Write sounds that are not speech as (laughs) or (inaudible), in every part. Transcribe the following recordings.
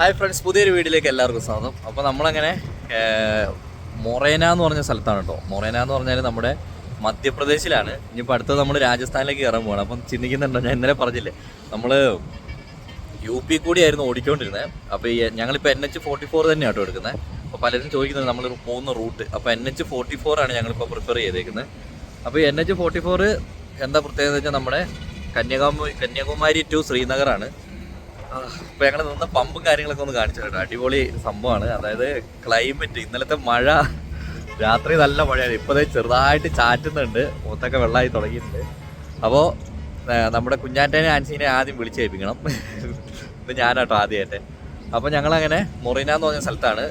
Hi friends പുതിയൊരു വീഡിയോയിലേക്ക് എല്ലാവർക്കും സ്വാഗതം. അപ്പോൾ നമ്മളങ്ങനെ മൊറേന എന്ന് പറഞ്ഞ സ്ഥലത്താണ് കേട്ടോ മൊറേന എന്ന് പറഞ്ഞാൽ നമ്മുടെ മധ്യപ്രദേശിലാണ്. ഇനിയിപ്പോൾ അടുത്തത് നമ്മൾ രാജസ്ഥാനിലേക്ക് കയറാൻ പോകണം അപ്പം ചിന്തിക്കുന്നുണ്ടോ? ഞാൻ ഇന്നലെ പറഞ്ഞില്ലേ നമ്മൾ യു പി കൂടിയായിരുന്നു ഓടിക്കൊണ്ടിരുന്നത് അപ്പോൾ ഈ ഞങ്ങളിപ്പോൾ എൻ എച്ച് ഫോർട്ടി ഫോർ തന്നെയാണ് കേട്ടോ എടുക്കുന്നത് അപ്പോൾ പലരും ചോദിക്കുന്നത് നമ്മൾ പോകുന്ന റൂട്ട്. അപ്പോൾ എൻ എച്ച് ഫോർട്ടി ഫോർ ആണ് ഞങ്ങളിപ്പോൾ പ്രിഫർ ചെയ്തേക്കുന്നത് അപ്പോൾ എൻ എച്ച് ഫോർട്ടി ഫോർ എന്താ പ്രത്യേകത വെച്ചാൽ നമ്മുടെ കന്യാകുമാരി കന്യാകുമാരി ടു ശ്രീനഗറാണ് ഇപ്പൊ ഞങ്ങൾ നിന്ന പമ്പും കാര്യങ്ങളൊക്കെ ഒന്ന് കാണിച്ചു കേട്ടോ അടിപൊളി സംഭവമാണ്. അതായത് ക്ലൈമറ്റ് ഇന്നലത്തെ മഴ രാത്രി നല്ല മഴയാണ് ഇപ്പോഴേ ചെറുതായിട്ട് ചാറ്റുന്നുണ്ട്. മുഖത്തൊക്കെ വെള്ളമായി തുടങ്ങിയിട്ടുണ്ട്. അപ്പോൾ നമ്മുടെ കുഞ്ഞാറ്റേനെ ആൻസീനെ ആദ്യം വിളിച്ചേൽപ്പിക്കണം. ഇത് ഞാനാട്ടോ ആദ്യമായിട്ട് അപ്പോൾ ഞങ്ങളങ്ങനെ മൊറീന എന്ന് പറഞ്ഞ സ്ഥലത്താണ്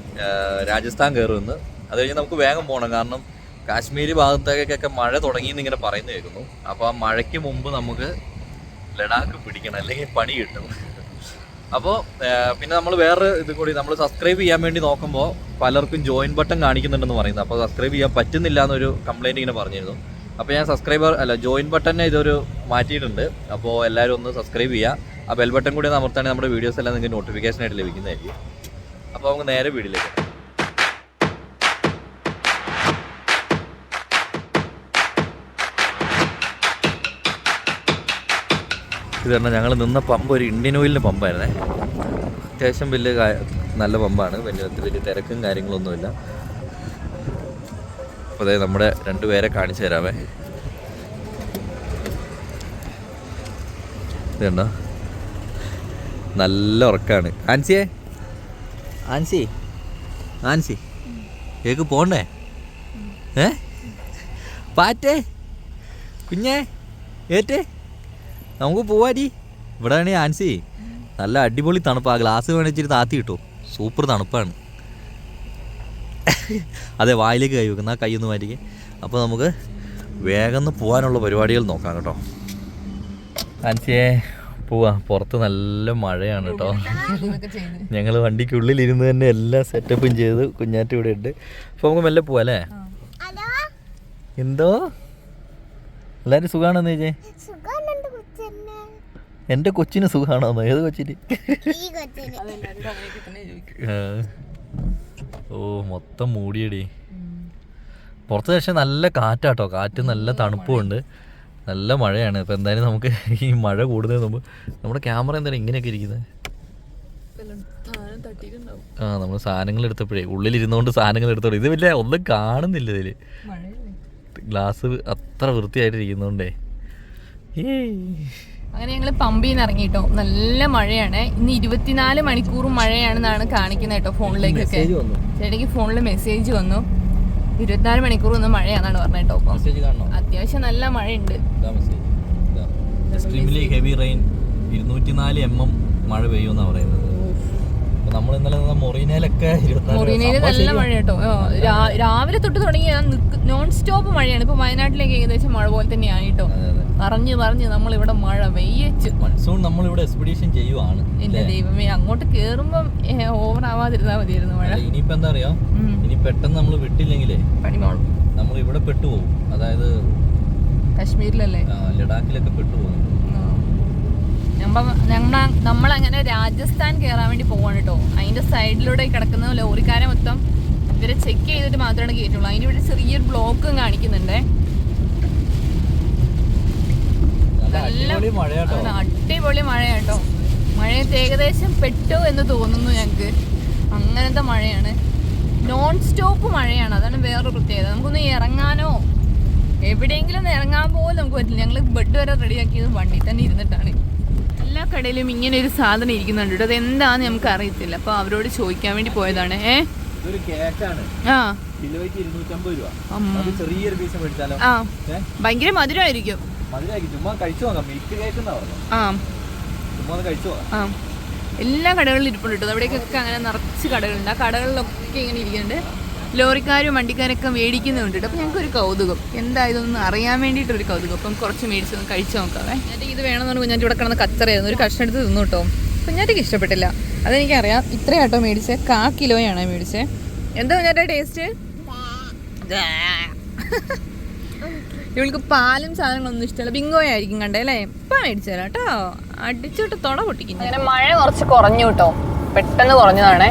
രാജസ്ഥാൻ കയറുമെന്ന് അത് കഴിഞ്ഞ് നമുക്ക് വേഗം പോകണം കാരണം കാശ്മീർ ഭാഗത്തേക്കൊക്കെ മഴ തുടങ്ങിയെന്ന് ഇങ്ങനെ പറയുന്നു കേൾക്കുന്നു. അപ്പോൾ ആ മഴയ്ക്ക് മുമ്പ് നമുക്ക് ലഡാക്ക് പിടിക്കണം. അല്ലെങ്കിൽ പണി കിട്ടും. അപ്പോൾ പിന്നെ നമ്മൾ വേറെ ഇത് കൂടി നമ്മൾ സബ്സ്ക്രൈബ് ചെയ്യാൻ വേണ്ടി നോക്കുമ്പോൾ പലർക്കും ജോയിൻ ബട്ടൺ കാണിക്കുന്നുണ്ടെന്ന് പറയുന്നത് അപ്പോൾ സബ്സ്ക്രൈബ് ചെയ്യാൻ പറ്റുന്നില്ല എന്നൊരു കംപ്ലൈന്റ് ഇങ്ങനെ പറഞ്ഞിരുന്നു. അപ്പോൾ ഞാൻ സബ്സ്ക്രൈബർ അല്ല ജോയിൻ ബട്ടനെ ഇതൊരു മാറ്റിയിട്ടുണ്ട്. അപ്പോൾ എല്ലാവരും ഒന്ന് സബ്സ്ക്രൈബ് ചെയ്യുക ആ ബെൽ ബട്ടൺ കൂടി അമർത്താണെങ്കിൽ നമ്മുടെ വീഡിയോസ് എല്ലാം നിങ്ങൾക്ക് നോട്ടിഫിക്കേഷൻ ആയിട്ട് ലഭിക്കുന്നതായിരിക്കും. അപ്പോൾ നമുക്ക് നേരെ വീഡിയോയിലേക്ക് ഇത് കാരണം ഞങ്ങൾ നിന്ന പമ്പ് ഒരു ഇന്ത്യൻ ഓയിലിന്റെ പമ്പായിരുന്നേ. അത്യാവശ്യം വലിയ നല്ല പമ്പാണ്. വലിയ വലിയ തിരക്കും കാര്യങ്ങളൊന്നുമില്ല. അപ്പോൾ അതായത് നമ്മുടെ രണ്ടുപേരെ കാണിച്ചു തരാമേ. ഇതുണ്ടോ നല്ല ഉറക്കാണ്. ആൻസിയെ? ആൻസി? ആൻസി? കേക്ക് പോണ്ടേ? ഏ? പാറ്റേ? കുഞ്ഞേ? ഏറ്റേ? നമുക്ക് പോവാടി ഇവിടെ ആണെങ്കിൽ ആൻസി. നല്ല അടിപൊളി തണുപ്പാ. ഗ്ലാസ് വേണിച്ചിട്ട് താത്തി കിട്ടും സൂപ്പർ തണുപ്പാണ്. അതെ വായിലേക്ക് കൈ വെക്കുന്ന ആ കൈ ഒന്ന് മാറ്റിക്ക് അപ്പോൾ നമുക്ക് വേഗം ഒന്ന് പോകാനുള്ള പരിപാടികൾ നോക്കാം കേട്ടോ. ആൻസിയെ പോവാ. പുറത്ത് നല്ല മഴയാണ് കേട്ടോ. ഞങ്ങൾ വണ്ടിക്കുള്ളിൽ ഇരുന്ന് തന്നെ എല്ലാ സെറ്റപ്പും ചെയ്ത് കുഞ്ഞാറ്റ ഇവിടെ ഉണ്ട് അപ്പോൾ നമുക്ക് മെല്ലെ പോവാ അല്ലേ? എന്തോ? എല്ലാവരും സുഖമാണെന്ന് ചേച്ചേ? എന്റെ കൊച്ചിന് സുഖമാണോന്നോ ഏത് കൊച്ചിന്? ഈ കൊച്ചന്. ആ. ഓ മൊത്തം മൂടിയടി. പുറത്ത് പക്ഷെ നല്ല കാറ്റാട്ടോ. കാറ്റ് നല്ല തണുപ്പുമുണ്ട്. നല്ല മഴയാണ്. ഇപ്പം എന്തായാലും നമുക്ക് ഈ മഴ കൂടുന്നതിന് മുമ്പ് നമ്മുടെ ക്യാമറ എന്തായാലും ഇങ്ങനെയൊക്കെ ഇരിക്കുന്നത് ആ നമ്മൾ സാധനങ്ങൾ എടുത്തപ്പോഴേ ഉള്ളിലിരുന്നുകൊണ്ട് സാധനങ്ങൾ എടുത്തോളൂ ഇത് വലിയ ഒന്നും കാണുന്നില്ല ഇതിൽ ഗ്ലാസ് അത്ര വൃത്തിയായിട്ട് ഇരിക്കുന്നോണ്ടേ ഏയ് അങ്ങനെ ഞങ്ങൾ പമ്പിൽ നിന്ന് ഇറങ്ങി കേട്ടോ നല്ല മഴയാണ്. ഇന്ന് ഇരുപത്തിനാല് മണിക്കൂറും മഴയാണെന്നാണ് കാണിക്കുന്നത് കേട്ടോ ഫോണിലേക്കൊക്കെ. ചേട്ടയ്ക്ക് ഫോണിൽ മെസ്സേജ് വന്നു. ഇരുപത്തിനാല് മണിക്കൂർ ഒന്ന് മഴയാണെന്നാണ് പറഞ്ഞത് കേട്ടോ അപ്പം അത്യാവശ്യം നല്ല മഴയുണ്ട്. ഹെവി റെയിൻ ഇരുന്നൂറ്റി നാല് എം എം മഴ പെയ്യുമെന്നാണ് പറയുന്നത്. നമ്മൾ ഇന്നലെ നിന്ന മൊറീനയിലൊക്കെ ഇരുപത്തിനാല് മുറിനയിൽ സംഭവം നല്ല മഴ കേട്ടോ രാവിലെ തൊട്ട് തുടങ്ങി നോൺ സ്റ്റോപ്പ് മഴയാണ്. ഇപ്പൊ വയനാട്ടിലേക്ക് ഏകദേശം മഴ പോലെ തന്നെയാണ് കേട്ടോ. അതെ. പറഞ്ഞു നമ്മളിവിടെ നമ്മൾ ഇവിടെ മഴ വെയ്യച്ചു മൺസൂൺ നമ്മളിവിടെ എക്സ്പിഡീഷൻ ചെയ്യുവാണ് എന്റെ ദൈവമേ അങ്ങോട്ട് കേറുമ്പം ഓവർ ആവാതിരുന്നാ മതിയായിരുന്നു മഴ. ഇനിയിപ്പോ എന്താ അറിയാം? ഇനി പെട്ടെന്ന് നമ്മൾ വിട്ടില്ലെങ്കിലേ നമ്മൾ ഇവിടെ പെട്ടുപോകും. അതായത് കാശ്മീരിലല്ലേ? ലഡാക്കിലൊക്കെ പെട്ടുപോകും. ഞമ്മ നമ്മളങ്ങനെ രാജസ്ഥാൻ കയറാൻ വേണ്ടി പോവാണ് കേട്ടോ അതിന്റെ സൈഡിലൂടെ കിടക്കുന്ന ലോറിക്കാരെ മൊത്തം ഇവരെ ചെക്ക് ചെയ്തിട്ട് മാത്രമാണ് കയറ്റുള്ളൂ അതിന്റെ ഇവിടെ ചെറിയൊരു ബ്ലോക്കും കാണിക്കുന്നുണ്ടേ. നല്ല അടിപൊളി മഴയാട്ടോ കേട്ടോ മഴയത്ത് ഏകദേശം പെട്ടു എന്ന് തോന്നുന്നു ഞങ്ങൾക്ക് അങ്ങനത്തെ മഴയാണ്. നോൺ സ്റ്റോപ്പ് മഴയാണ്. അതാണ് വേറൊരു പ്രത്യേകത. നമുക്കൊന്ന് ഇറങ്ങാനോ? എവിടെയെങ്കിലും ഇറങ്ങാൻ പോലും നമുക്ക് പറ്റില്ല. ഞങ്ങൾ ബെഡ് വരെ റെഡിയാക്കിയത് വണ്ടി തന്നെ ഇരുന്നിട്ടാണ്. എല്ലാ കടയിലും ഇങ്ങനെ ഒരു സാധനം ഇരിക്കുന്നുണ്ട് കേട്ടോ. അത് എന്താന്ന് നമുക്ക് അറിയത്തില്ല അപ്പൊ അവരോട് ചോദിക്കാൻ വേണ്ടി പോയതാണ്. ഏ? ഭയങ്കര മധുരമായിരിക്കും എല്ലാ കടകളിലും ഇരിപ്പുണ്ട് കേട്ടോ. അവിടേക്കൊക്കെ അങ്ങനെ നിറച്ച് കടകളുണ്ട്. ആ കടകളിലൊക്കെ ഇങ്ങനെ ഇരിക്കുന്നുണ്ട്. ലോറിക്കാരും വണ്ടിക്കാരൊക്കെ മേടിക്കുന്നുണ്ട് കേട്ടോ. അപ്പോൾ ഞങ്ങൾക്ക് ഒരു കൗതുകം. എന്താ ഇതൊന്നും അറിയാൻ വേണ്ടിയിട്ടൊരു കൗതുകം. അപ്പം കുറച്ച് മേടിച്ച് ഒന്ന് കഴിച്ചു നോക്കാവേ. എന്നിട്ട് ഇത് വേണമെന്ന് കുഞ്ഞാറ്റ് ഇവിടെ കിടന്ന് കച്ചറയായിരുന്നു. ഒരു കഷ്ണം എടുത്ത് തിന്നു കേട്ടോ. കുഞ്ഞാറ്റയ്ക്ക് ഇഷ്ടപ്പെട്ടില്ല. അതെനിക്കറിയാം. ഇത്രയാട്ടോ മേടിച്ചത് കാ കിലോയാണ് മേടിച്ചത് എന്താ കുഞ്ഞാറ്റ ടേസ്റ്റ്? ഇവൾക്ക് പാലും സാധനങ്ങളൊന്നും ഇഷ്ടമല്ല. ബിങ്കോയായിരിക്കും കണ്ടേ അല്ലേ? ഇപ്പം മേടിച്ചു തരാം കേട്ടോ. അടിച്ചിട്ട് തുട പൊട്ടിക്കുന്നു. അങ്ങനെ മഴ കുറച്ച് കുറഞ്ഞു കേട്ടോ. പെട്ടെന്ന് കുറഞ്ഞതാണേ.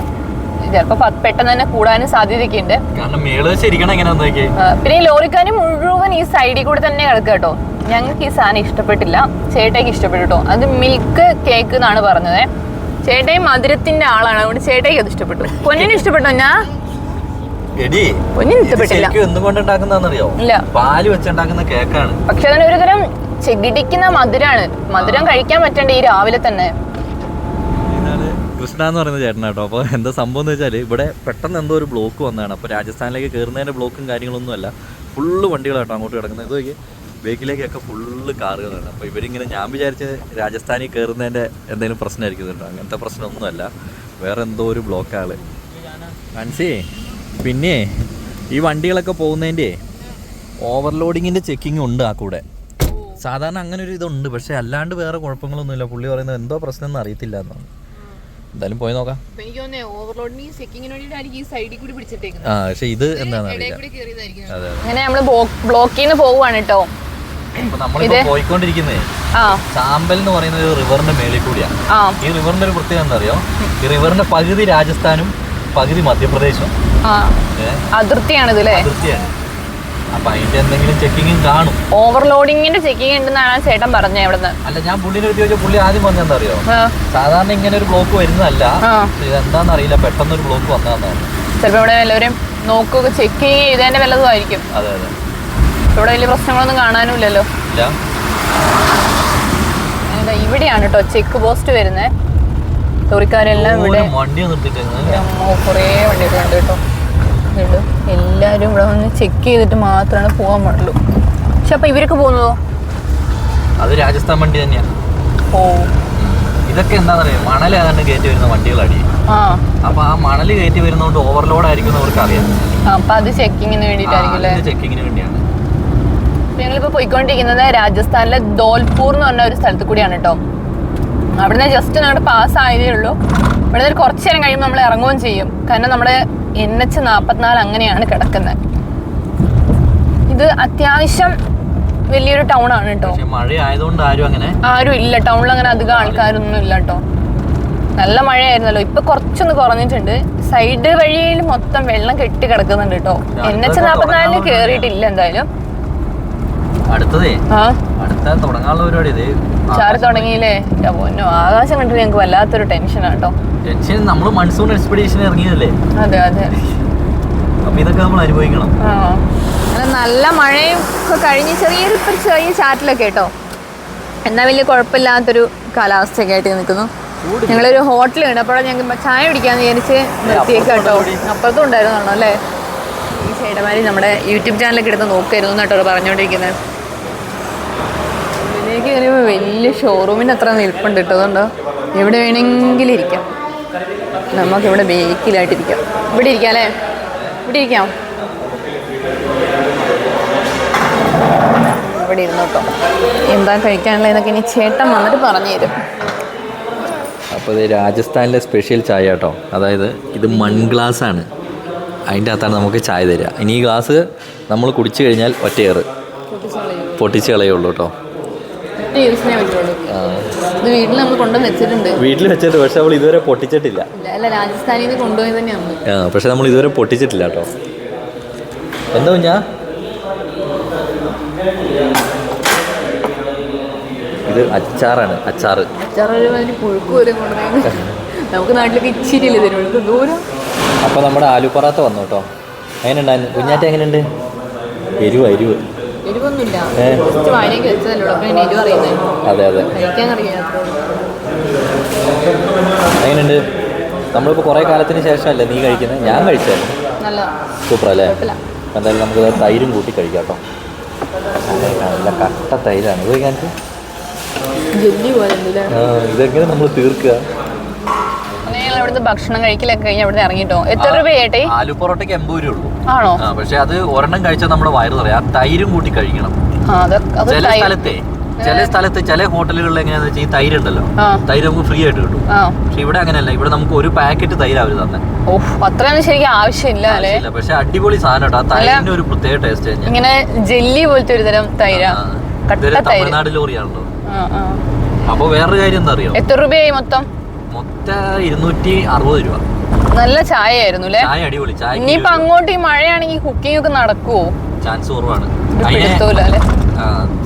ചിലപ്പോ പ- പെട്ടെന്ന് തന്നെ കൂടാനും സാധ്യതയൊക്കെ ഉണ്ട് കാരണം മേൾ ശരിക്കണം എങ്ങനെ ആ, പിന്നെ ഈ ലോറിക്കാര് മുഴുവൻ ഈ സൈഡിൽ കൂടെ തന്നെ കിടക്കുക കേട്ടോ. ഞങ്ങൾക്ക് ഈ സാധനം ഇഷ്ടപ്പെട്ടില്ല. ചേട്ടയ്ക്ക് ഇഷ്ടപ്പെട്ടു കേട്ടോ. അത് മിൽക്ക് കേക്ക് എന്നാണ് പറഞ്ഞത്. ചേട്ടയും മധുരത്തിന്റെ ആളാണ്. അതുകൊണ്ട് ചേട്ടയ്ക്ക് അത് ഇഷ്ടപ്പെട്ടു. പൊന്നിന് ഇഷ്ടപ്പെട്ടോ ഞാൻ? എടി ഇത് ഇഷ്ടപ്പെട്ടില്ല. ശരിക്കും എന്തും കൊണ്ട് ഉണ്ടാക്കുന്നറിയോ ഇല്ല. പാൽ വെച്ചുണ്ടാക്കുന്ന കേക്കാണ്. പക്ഷെ അതിന് ഒരു തരം ചെകിടിക്കുന്ന മധുരാണ്. മധുരം കഴിക്കാൻ പറ്റണ്ടേ ഈ രാവിലെ തന്നെ? കൃഷ്ണ എന്ന് പറയുന്ന ചേട്ടനാട്ടോ അപ്പോൾ എന്താ സംഭവം എന്ന് വെച്ചാൽ ഇവിടെ പെട്ടെന്ന് എന്തോ ഒരു ബ്ലോക്ക് വന്നതാണ്. അപ്പോൾ രാജസ്ഥാനിലേക്ക് കയറുന്നതിന്റെ ബ്ലോക്കും കാര്യങ്ങളൊന്നും അല്ല. ഫുള്ള് വണ്ടികളാട്ടോ അങ്ങോട്ട് കിടക്കുന്നത്. ഇതൊക്കെ ബേക്കിലേക്കൊക്കെ ഫുള്ള് കാറുകളാണ്. അപ്പോൾ ഇവരിങ്ങനെ ഞാൻ വിചാരിച്ച് രാജസ്ഥാനിൽ കയറുന്നതിന്റെ എന്തെങ്കിലും പ്രശ്നമായിരിക്കും കേട്ടോ. അങ്ങനത്തെ പ്രശ്നമൊന്നുമല്ല. വേറെ എന്തോ ഒരു ബ്ലോക്കാണ് മനസ്സി പിന്നെ ഈ വണ്ടികളൊക്കെ പോകുന്നതിന്റെ ഓവർലോഡിങ്ങിന്റെ ചെക്കിങ് ഉണ്ട് ആ കൂടെ. സാധാരണ അങ്ങനെ ഒരു ഇതുണ്ട്. പക്ഷേ അല്ലാണ്ട് വേറെ കുഴപ്പങ്ങളൊന്നുമില്ല. പുള്ളി പറയുന്നത് എന്തോ പ്രശ്നം എന്ന് അറിയത്തില്ല എന്നാണ്. എന്തായാലും പോയി നോക്കാം. എനിക്ക് തോന്നുന്നേ ഓവർലോഡിന് ചെക്കിങ്ങിന് വേണ്ടിയിട്ടായിരിക്കും ഈ സൈഡിൽ കൂടി പിടിച്ചിട്ടേക്കുന്നത്. ആ പക്ഷെ ഇത് എന്താണെന്ന് അറിയില്ല. അതെ അങ്ങനെ നമ്മൾ ബ്ലോക്കിൽ നിന്ന് പോവുകയാണ് കേട്ടോ അപ്പൊ നമ്മളിപ്പോ പോയിക്കൊണ്ടിരിക്കുന്നേ. ആ. ചാമ്പൽ എന്ന് പറയുന്ന ഒരു റിവറിന്റെ മേളിൽ കൂടിയാ. ആ. ഈ റിവറിന്റെ ഒരു പ്രത്യേകത എന്താ അറിയോ ഈ റിവറിന്റെ പകുതി രാജസ്ഥാനും പകുതി മധ്യപ്രദേശും. ആ. അതിർത്തിയാണിത് അല്ലേ അതിർത്തിയാണ്. അപ്പൊ അതിന്റെ എന്തെങ്കിലും ചെക്കിങ്ങും കാണും. ഓവർലോഡിങ്ങിന്റെ ചെക്കിങ് ഉണ്ടെന്നാണ് ചേട്ടൻ പറഞ്ഞത് ഇവിടുന്ന്. അല്ല ഞാൻ പുള്ളിനെ ചോദിച്ചാൽ പുള്ളി ആദ്യം പറഞ്ഞ അറിയോ സാധാരണ ഇങ്ങനെ ഒരു ബ്ലോക്ക് വരുന്നതല്ല. ഇതെന്താന്ന് അറിയില്ല. പെട്ടെന്ന് ഒരു ബ്ലോക്ക് വന്നതെന്നാണ്. ചിലപ്പോ ഇവിടെ എല്ലാവരും നോക്കുക ചെക്കിങ് ചെയ്തതിന്റെ വല്ലതും ആയിരിക്കും. അതെ അതെ. ഇവിടെ വലിയ പ്രശ്നങ്ങളൊന്നും കാണാനും ഇല്ലല്ലോ ഇവിടെയാണ് കേട്ടോ ചെക്ക് പോസ്റ്റ് വരുന്നത് ലോറിക്കാരെല്ലാം ഇവിടെ. വണ്ടി നിർത്തിയിട്ടുണ്ട് കുറേ വണ്ടിയൊക്കെ ഉണ്ട് കേട്ടോ ഉണ്ട് എല്ലാവരും ഇവിടെ വന്ന് ചെക്ക് ചെയ്തിട്ട് മാത്രമാണ് പോകാൻ പാടുള്ളൂ. പക്ഷെ അപ്പൊ ഇവരൊക്കെ പോകുന്നതോ? അത് രാജസ്ഥാൻ വണ്ടി തന്നെയാണ് ഓ. ഇതൊക്കെ എന്താണെന്നറിയാം ഏതാണ്ട് കയറ്റി വരുന്ന വണ്ടികളടി. അപ്പൊ ആ മണൽ കയറ്റി വരുന്നതുകൊണ്ട് ഓവർലോഡ് ആയിരിക്കും അവർക്ക് അറിയാം അപ്പൊ അത് ചെക്കിങ്ങിന് വേണ്ടിയിട്ടായിരിക്കും അല്ലേ? ചെക്കിങ്ങിന് വേണ്ടിയാണ്. ഞങ്ങളിപ്പോ പോയിക്കൊണ്ടിരിക്കുന്നത് രാജസ്ഥാനിലെ ധോൽപൂർ എന്ന് പറഞ്ഞ ഒരു സ്ഥലത്ത് കൂടിയാണ് കേട്ടോ അവിടുന്ന് ജസ്റ്റ് നമ്മുടെ പാസ് ആയതേ ഉള്ളൂ. ഇവിടെ ഒരു കുറച്ച് നേരം കഴിയുമ്പോൾ നമ്മൾ ഇറങ്ങുകയും ചെയ്യും. കാരണം നമ്മുടെ എൻ എച്ച് നാൽപ്പത്തിനാല് അങ്ങനെയാണ് കിടക്കുന്നത് ഇത് അത്യാവശ്യം വലിയൊരു ടൗൺ ആണ് കേട്ടോ പക്ഷെ മഴ ആയതുകൊണ്ട് ആരും അങ്ങനെ ആരും ഇല്ല. ടൗണിൽ അങ്ങനെ അധികം ആൾക്കാരൊന്നും ഇല്ല കേട്ടോ നല്ല മഴയായിരുന്നല്ലോ. ഇപ്പൊ കുറച്ചൊന്ന് കുറഞ്ഞിട്ടുണ്ട്. സൈഡ് വഴിയിൽ മൊത്തം വെള്ളം കെട്ടി കിടക്കുന്നുണ്ട് കേട്ടോ എൻ എച്ച് നാൽപ്പത്തിനാലിന് കേറിയിട്ടില്ല എന്തായാലും. അടുത്തതേ. അടുത്ത തുടങ്ങാനുള്ള പരിപാടി ഇത്. ചാറ് തുടങ്ങിയില്ലേ? പൊന്നോ ആകാശം കണ്ടിട്ട് ഞങ്ങൾക്ക് വല്ലാത്തൊരു ടെൻഷനാണ് കേട്ടോ ടെൻഷൻ നമ്മൾ മൺസൂൺ എക്സ്പെഡീഷൻ ഇറങ്ങിയതല്ലേ? അതെ അതെ. അപ്പൊ ഇതൊക്കെ നമ്മൾ അനുഭവിക്കണം. നല്ല മഴയും ഒക്കെ കഴിഞ്ഞ് ചെറിയൊരു ചെറിയ ചാറ്റിലൊക്കെ കേട്ടോ. എന്നാ വലിയ കുഴപ്പമില്ലാത്തൊരു കാലാവസ്ഥയൊക്കെ ആയിട്ട് നിൽക്കുന്നു. ഞങ്ങളൊരു ഹോട്ടലുണ്ട് അപ്പോൾ ഞങ്ങൾ ചായ കുടിക്കാന്ന് വിചാരിച്ച് നിർത്തിയേക്കാട്ടോ അപ്പുറത്തും ഉണ്ടായിരുന്നു അല്ലേ? ഈ ചേട്ടന്മാര് നമ്മുടെ യൂട്യൂബ് ചാനലൊക്കെ എടുത്ത് നോക്കായിരുന്നു കേട്ടോ പറഞ്ഞുകൊണ്ടിരിക്കുന്നത് ഇതിലേക്ക് കഴിയുമ്പോൾ വലിയ ഷോറൂമിന് അത്ര നിൽപ്പുണ്ട് ഇട്ടതുകൊണ്ട് എവിടെ വേണമെങ്കിലും ഇരിക്കാം. നമുക്കിവിടെ ബേക്കിലായിട്ടിരിക്കാം. ഇവിടെ ഇരിക്കാം അല്ലേ? ഇവിടെ ഇരിക്കാം. ഇവിടെ ഇരുന്നു കേട്ടോ എന്താ കഴിക്കാനുള്ളതെന്നൊക്കെ ഇനി ചേട്ടൻ വന്നിട്ട് പറഞ്ഞു തരും. അപ്പോൾ ഇത് രാജസ്ഥാനിലെ സ്പെഷ്യൽ ചായ കേട്ടോ അതായത് ഇത് മൺ ഗ്ലാസ് ആണ്. അതിന്റെ അകത്താണ് നമുക്ക് ചായ തരിക. ഇനി ഈ ഗ്ലാസ് നമ്മൾ കുടിച്ചു കഴിഞ്ഞാൽ ഒറ്റയേറ്. പൊട്ടിച്ച് കളയുള്ളൂ കേട്ടോ യൂസിനേ പറ്റുള്ളൂ ഇത് വീട്ടിൽ നമ്മൾ കൊണ്ടുവന്ന് വെച്ചിട്ടുണ്ട്. വീട്ടിൽ വെച്ചിട്ട് പക്ഷെ നമ്മൾ ഇതുവരെ പൊട്ടിച്ചിട്ടില്ല. അല്ല രാജസ്ഥാനിൽ നിന്ന് കൊണ്ടുപോയി തന്നെയാണ്. ആ പക്ഷെ നമ്മൾ ഇതുവരെ പൊട്ടിച്ചിട്ടില്ല കേട്ടോ. എന്താ കുഞ്ഞാ? ഇത് അച്ചാറാണ് അച്ചാറ്. അച്ചാറൊരു മാതിരി പുഴുക്ക് പോലെ നമുക്ക് നാട്ടിലേക്ക് ഇച്ചിരി ഇല്ലേ തരുള്ളൂ ദൂരം അപ്പോൾ നമ്മുടെ ആലു പൊറാത്ത വന്നു കേട്ടോ. എങ്ങനെയുണ്ടായിരുന്നു കുഞ്ഞാറ്റ എങ്ങനെയുണ്ട്? എരിവ് എരിവ്. അതെ അതെ. എങ്ങനെയുണ്ട്? നമ്മളിപ്പോൾ കുറേ കാലത്തിന് ശേഷമല്ലേ നീ കഴിക്കുന്നത് ഞാൻ കഴിച്ചായിരുന്നു സൂപ്പർ അല്ലേ എന്തായാലും നമുക്ക് തൈരും കൂട്ടി കഴിക്കാം കേട്ടോ. നല്ല കട്ട തൈരാണ്. ഇത് ഉണ്ട് ഇതെങ്ങനെ നമ്മൾ തീർക്കുക? ഞങ്ങൾ ഭക്ഷണം കഴിക്കലൊക്കെ കഴിഞ്ഞ് അവിടെ ഇറങ്ങിട്ടോ? എത്ര രൂപയായിട്ടെ ആലു പൊറോട്ടയ്ക്ക് എൺപത് രൂപ ഉള്ളൂ. ആണോ? പക്ഷെ അത് ഒരെണ്ണം കഴിച്ചാൽ നമ്മുടെ വയറ് പറയാം തൈരും കൂട്ടി കഴിക്കണം. ചില സ്ഥലത്തെ ചില സ്ഥലത്ത് ചില ഹോട്ടലുകളിൽ എങ്ങനെയാന്ന് വെച്ചാൽ ഈ തൈര് ഉണ്ടല്ലോ തൈര് നമുക്ക് ഫ്രീ ആയിട്ട് കിട്ടും. പക്ഷെ ഇവിടെ അങ്ങനെയല്ല. ഇവിടെ നമുക്ക് ഒരു പാക്കറ്റ് തൈര് അവർ തന്നെ. അത്രയൊന്നും ശരിക്കും ആവശ്യമില്ല. പക്ഷെ അടിപൊളി സാധനം തൈരിന്റെ ആ തൈരിന് ഒരു പ്രത്യേക ടേസ്റ്റ് ഇങ്ങനെ ജെല്ലി പോലത്തെ ഒരു തരം തൈര. തമിഴ്നാട് ലോറിയാണല്ലോ. അപ്പൊ വേറൊരു കാര്യം എന്താ അറിയോ? എത്ര രൂപയായി മൊത്തം? ഇവിടുത്തെ ഇരുന്നൂറ്റി അറുപത് രൂപ. നല്ല ചായ ആയിരുന്നു അല്ലേ ചായ അടിപൊളി ചായ ഇനിയിപ്പോ അങ്ങോട്ട് ഈ മഴയാണെങ്കിൽ കുക്കിംഗ് ഒക്കെ നടക്കുവോ? ചാൻസ് കുറവാണ്.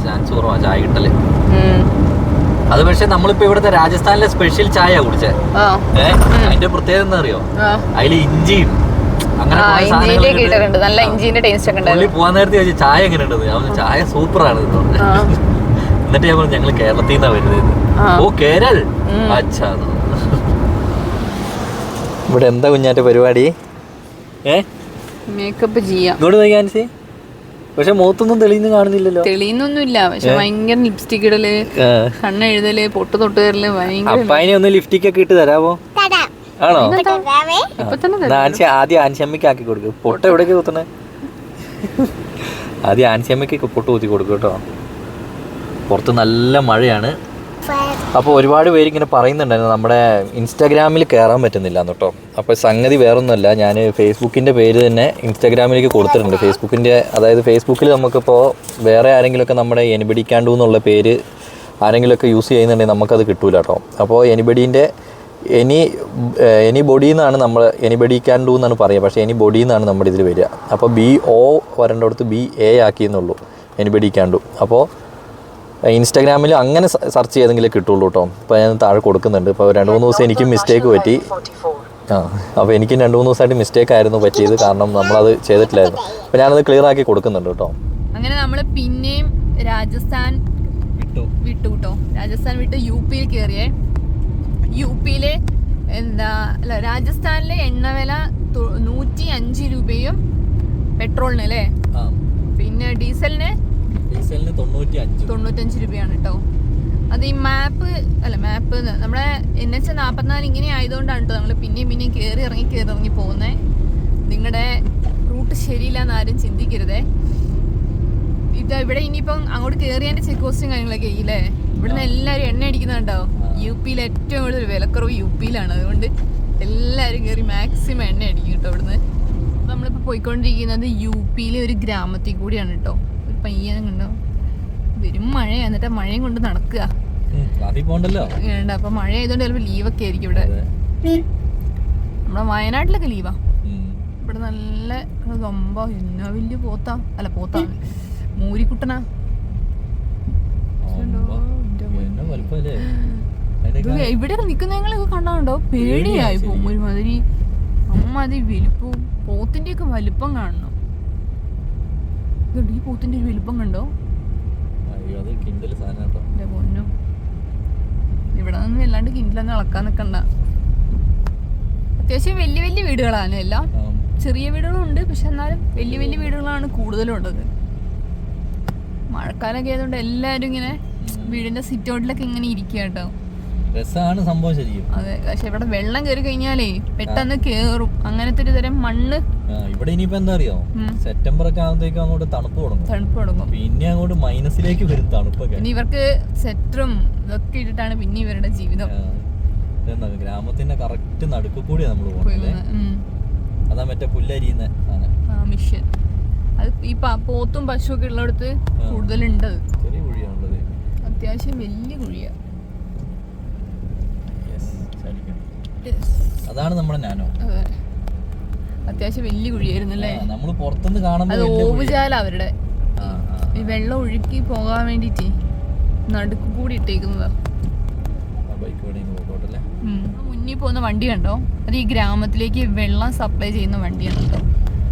ചാൻസ് കുറവാ ചായ കിട്ടൽ. ഉം. അത് പക്ഷെ നമ്മളിപ്പോ ഇവിടുത്തെ രാജസ്ഥാനിലെ സ്പെഷ്യൽ ചായ കുടിച്ചേ. അതിന്റെ പ്രത്യേകത എന്താ അറിയോ അതിൽ അതിൽ ഇഞ്ചിയും നല്ല ഇഞ്ചിന്റെ ടേസ്റ്റ് ഒക്കെ പോവാൻ നേരത്തെ ചോദിച്ചു ചായ എങ്ങനെ ഉണ്ടെന്ന് ചായ സൂപ്പറാണ് എന്ന് (laughs) എന്നിട്ട് ഞാൻ പറഞ്ഞു ഞങ്ങൾ കേരളത്തിൽ നിന്നാ വരുന്നത് ഓ കേരൾ. അച്ഛാ ഇവിടെ എന്താ കുഞ്ഞാറ്റ പരിപാടി? ഏ? മേക്കപ്പ് ചെയ്യാം. ഇങ്ങോട്ട് പക്ഷെ മുഖത്തൊന്നും തെളിയുന്നു കാണുന്നില്ലല്ലോ. തെളിയുന്നൊന്നുമില്ല. പക്ഷെ ഭയങ്കര ലിപ്സ്റ്റിക് ഇടൽ കണ്ണ കണ്ണെഴുതൽ പൊട്ട് തൊട്ട് തരൽ ഭയങ്കര അപ്പായിനെ ഒന്ന് ലിഫ്റ്റിക്ക് ഒക്കെ ഇട്ട് തരാമോ തരാം. ആണോ? ആൻസി ആദ്യം ആൻസിയമ്മയ്ക്ക് ആക്കി കൊടുക്കും. പൊട്ട് എവിടേക്ക് കുത്തണേ ആദ്യം ആൻസിയമ്മയ്ക്ക് പൊട്ട് കുത്തി കൊടുക്കും കേട്ടോ. പുറത്ത് നല്ല മഴയാണ്. അപ്പോൾ ഒരുപാട് പേര് ഇങ്ങനെ പറയുന്നുണ്ടായിരുന്നു നമ്മുടെ ഇൻസ്റ്റാഗ്രാമിൽ കയറാൻ പറ്റുന്നില്ല എന്നിട്ടോ അപ്പോൾ സംഗതി വേറൊന്നുമല്ല ഞാൻ ഫേസ്ബുക്കിന്റെ പേര് തന്നെ ഇൻസ്റ്റാഗ്രാമിലേക്ക് കൊടുത്തിട്ടുണ്ട്. ഫേസ്ബുക്കിന്റെ അതായത് ഫേസ്ബുക്കിൽ നമുക്കിപ്പോൾ വേറെ ആരെങ്കിലുമൊക്കെ നമ്മുടെ എനിബിടിക്കാണ്ടു എന്നുള്ള പേര് ആരെങ്കിലുമൊക്കെ യൂസ് ചെയ്യുന്നുണ്ടെങ്കിൽ നമുക്കത് കിട്ടൂല കേട്ടോ. അപ്പോൾ എനിബഡീന്റെ എനി എനി ബോഡി എന്നാണ് നമ്മൾ എനിബഡി ക്യാൻ എന്നാണ് പറയുക പക്ഷേ എനി ബോഡി എന്നാണ് നമ്മുടെ ഇതിൽ വരിക. അപ്പോൾ ബി ഒ വരേണ്ടടുത്ത് ബി എ ആക്കിയെന്നുള്ളൂ എനിബഡി ക്യാൻ അപ്പോൾ ഇൻസ്റ്റാഗ്രാമിൽ അങ്ങനെ സെർച്ച് ചെയ്തെങ്കിലും കിട്ടുള്ളൂ കേട്ടോ ഇപ്പോൾ ഞാൻ താഴെ കൊടുക്കുന്നുണ്ട്. ഇപ്പോൾ രണ്ട് മൂന്ന് ദിവസം എനിക്കും മിസ്റ്റേക്ക് പറ്റി. ആ അപ്പോൾ എനിക്കും രണ്ട് മൂന്ന് ദിവസമായിട്ട് മിസ്റ്റേക്ക് ആയിരുന്നു പറ്റിയത്. കാരണം നമ്മളത് ചെയ്തിട്ടില്ലായിരുന്നു. അപ്പോൾ ഞാനത് ക്ലിയർ ആക്കി കൊടുക്കുന്നുണ്ട് കേട്ടോ അങ്ങനെ നമ്മൾ പിന്നെയും രാജസ്ഥാൻ വിട്ടു. വിട്ടു കേട്ടോ രാജസ്ഥാൻ വിട്ട് യു പിയിൽ കയറിയേ യു പിയിലെ എന്താ അല്ല രാജസ്ഥാനിലെ എണ്ണവില നൂറ്റി അഞ്ച് രൂപയും പെട്രോളിന് അല്ലേ? ആ. പിന്നെ ഡീസലിന് ഡീസലിന് തൊണ്ണൂറ്റി അഞ്ച് തൊണ്ണൂറ്റഞ്ച് രൂപയാണ് കേട്ടോ അത് ഈ മാപ്പ് അല്ല മാപ്പ് നമ്മുടെ എൻ എച്ച് നാൽപ്പത്തിനാല് ഇങ്ങനെ ആയതുകൊണ്ടാണ് കേട്ടോ നമ്മൾ പിന്നെയും പിന്നെയും കയറി ഇറങ്ങി കയറി ഇറങ്ങി പോകുന്നത് നിങ്ങളുടെ റൂട്ട് ശരിയില്ല എന്ന് ആരും ചിന്തിക്കരുതേ. ഇത് ഇവിടെ ഇനിയിപ്പം അങ്ങോട്ട് കയറിയതിന്റെ ചെക്ക് പോസ്റ്റും കാര്യങ്ങളൊക്കെ ഇല്ലേ ഇവിടുന്ന് എല്ലാവരും എണ്ണ അടിക്കുന്നുണ്ടോ? യു പിയിൽ ഏറ്റവും കൂടുതൽ വിലക്കുറവ് യു പിയിലാണ് അതുകൊണ്ട് എല്ലാവരും കയറി മാക്സിമം എണ്ണ അടിക്കും കേട്ടോ ഇവിടുന്ന്. നമ്മളിപ്പോൾ പോയിക്കൊണ്ടിരിക്കുന്നത് യു പിയിലെ ഒരു ഗ്രാമത്തിൽ കൂടിയാണ് കേട്ടോ ഒരു പയ്യനും കണ്ടോ വരും മഴ എന്നിട്ട് മഴയും കൊണ്ട് നടക്കുക. ക്ലാസ്സിൽ പോകണ്ടല്ലോ വേണ്ട അപ്പൊ മഴ ആയതുകൊണ്ട് ചിലപ്പോ ലീവൊക്കെ ആയിരിക്കും ഇവിടെ. നമ്മുടെ വയനാട്ടിലൊക്കെ ലീവാ ഇവിടെ നല്ല ഗമ്പ എന്നാ വലിയ പോത്ത. അല്ല പോത്താ. മൂരിക്കുട്ടനാ. ഇവിടെ നിൽക്കുന്നങ്ങളൊക്കെ കണ്ടാണ്ടോ? പേടിയായി പോകും. ഒരുമാതിരി അമ്മാതിരി വലിപ്പവും പോത്തിന്റെ ഒക്കെ വലുപ്പം കാണണം. ഈ പോത്തിന്റെ ഒരു വലിപ്പം കണ്ടോ? അത് കിൻഡിൽ സാധനം കേട്ടോ. എന്റെ പൊന്നു. ഇവിടെ നിന്ന് വല്ലാണ്ട് ഇളക്കാൻ നിക്കണ്ട. അത്യാവശ്യം വലിയ വലിയ വീടുകളാണ്. എല്ലാം ചെറിയ വീടുകളും ഉണ്ട് പക്ഷെ എന്നാലും വലിയ വലിയ വീടുകളാണ് കൂടുതലും ഉള്ളത് മഴക്കാലൊക്കെ ആയതുകൊണ്ട് എല്ലാരും ഇങ്ങനെ വീടിന്റെ സിറ്റ് ഔട്ടിലൊക്കെ ഇങ്ങനെ ഇരിക്കുക കേട്ടോ. രസമാണ് സംഭവം ശരിക്കും. അതെ. പക്ഷെ ഇവിടെ വെള്ളം കയറി കഴിഞ്ഞാലേ പെട്ടെന്ന് കേറും. അങ്ങനത്തെ ഒരു തരം മണ്ണ് ഇവിടെ ഇനിയിപ്പോ എന്താ അറിയോ? സെപ്റ്റംബർ ഒക്കെ ആകുമ്പോഴത്തേക്കും അങ്ങോട്ട് തണുപ്പ് തുടങ്ങും. തണുപ്പ് തുടങ്ങും. പിന്നെ അങ്ങോട്ട് മൈനസിലേക്ക് വരും തണുപ്പൊക്കെ. ഇനി ഇവർക്ക് സെറ്ററും ഇതൊക്കെ ഇട്ടിട്ടാണ് പിന്നെ ഇവരുടെ ജീവിതം. ഗ്രാമത്തിന്റെ കറക്റ്റ് നടുക്ക് കൂടിയാ നമ്മൾ പോകുന്നത് അതാ മറ്റേ പുല്ലരിയുന്ന മിഷൻ അത് ഈ പോത്തും പശു ഒക്കെ ഉള്ളിടത്ത് കൂടുതലുണ്ട് ചെറിയ കുഴിയാണുള്ളത് അത്യാവശ്യം വലിയ കുഴിയാ. അതാണ് നമ്മുടെ ഞാനോ അത്യാവശ്യം വലിയ കുഴിയായിരുന്നു അല്ലേ നമ്മൾ പുറത്തുനിന്ന് കാണുമ്പോൾ അത് ഓവുചാല അവരുടെ. ഈ വെള്ളം ഒഴുക്കി പോകാൻ വേണ്ടിട്ട് നടുക്ക് കൂടി ഇട്ടേക്കുന്നതാ. മുന്നിൽ പോകുന്ന വണ്ടി കണ്ടോ? അത് ഈ ഗ്രാമത്തിലേക്ക് വെള്ളം സപ്ലൈ ചെയ്യുന്ന വണ്ടിയാണ് കേട്ടോ.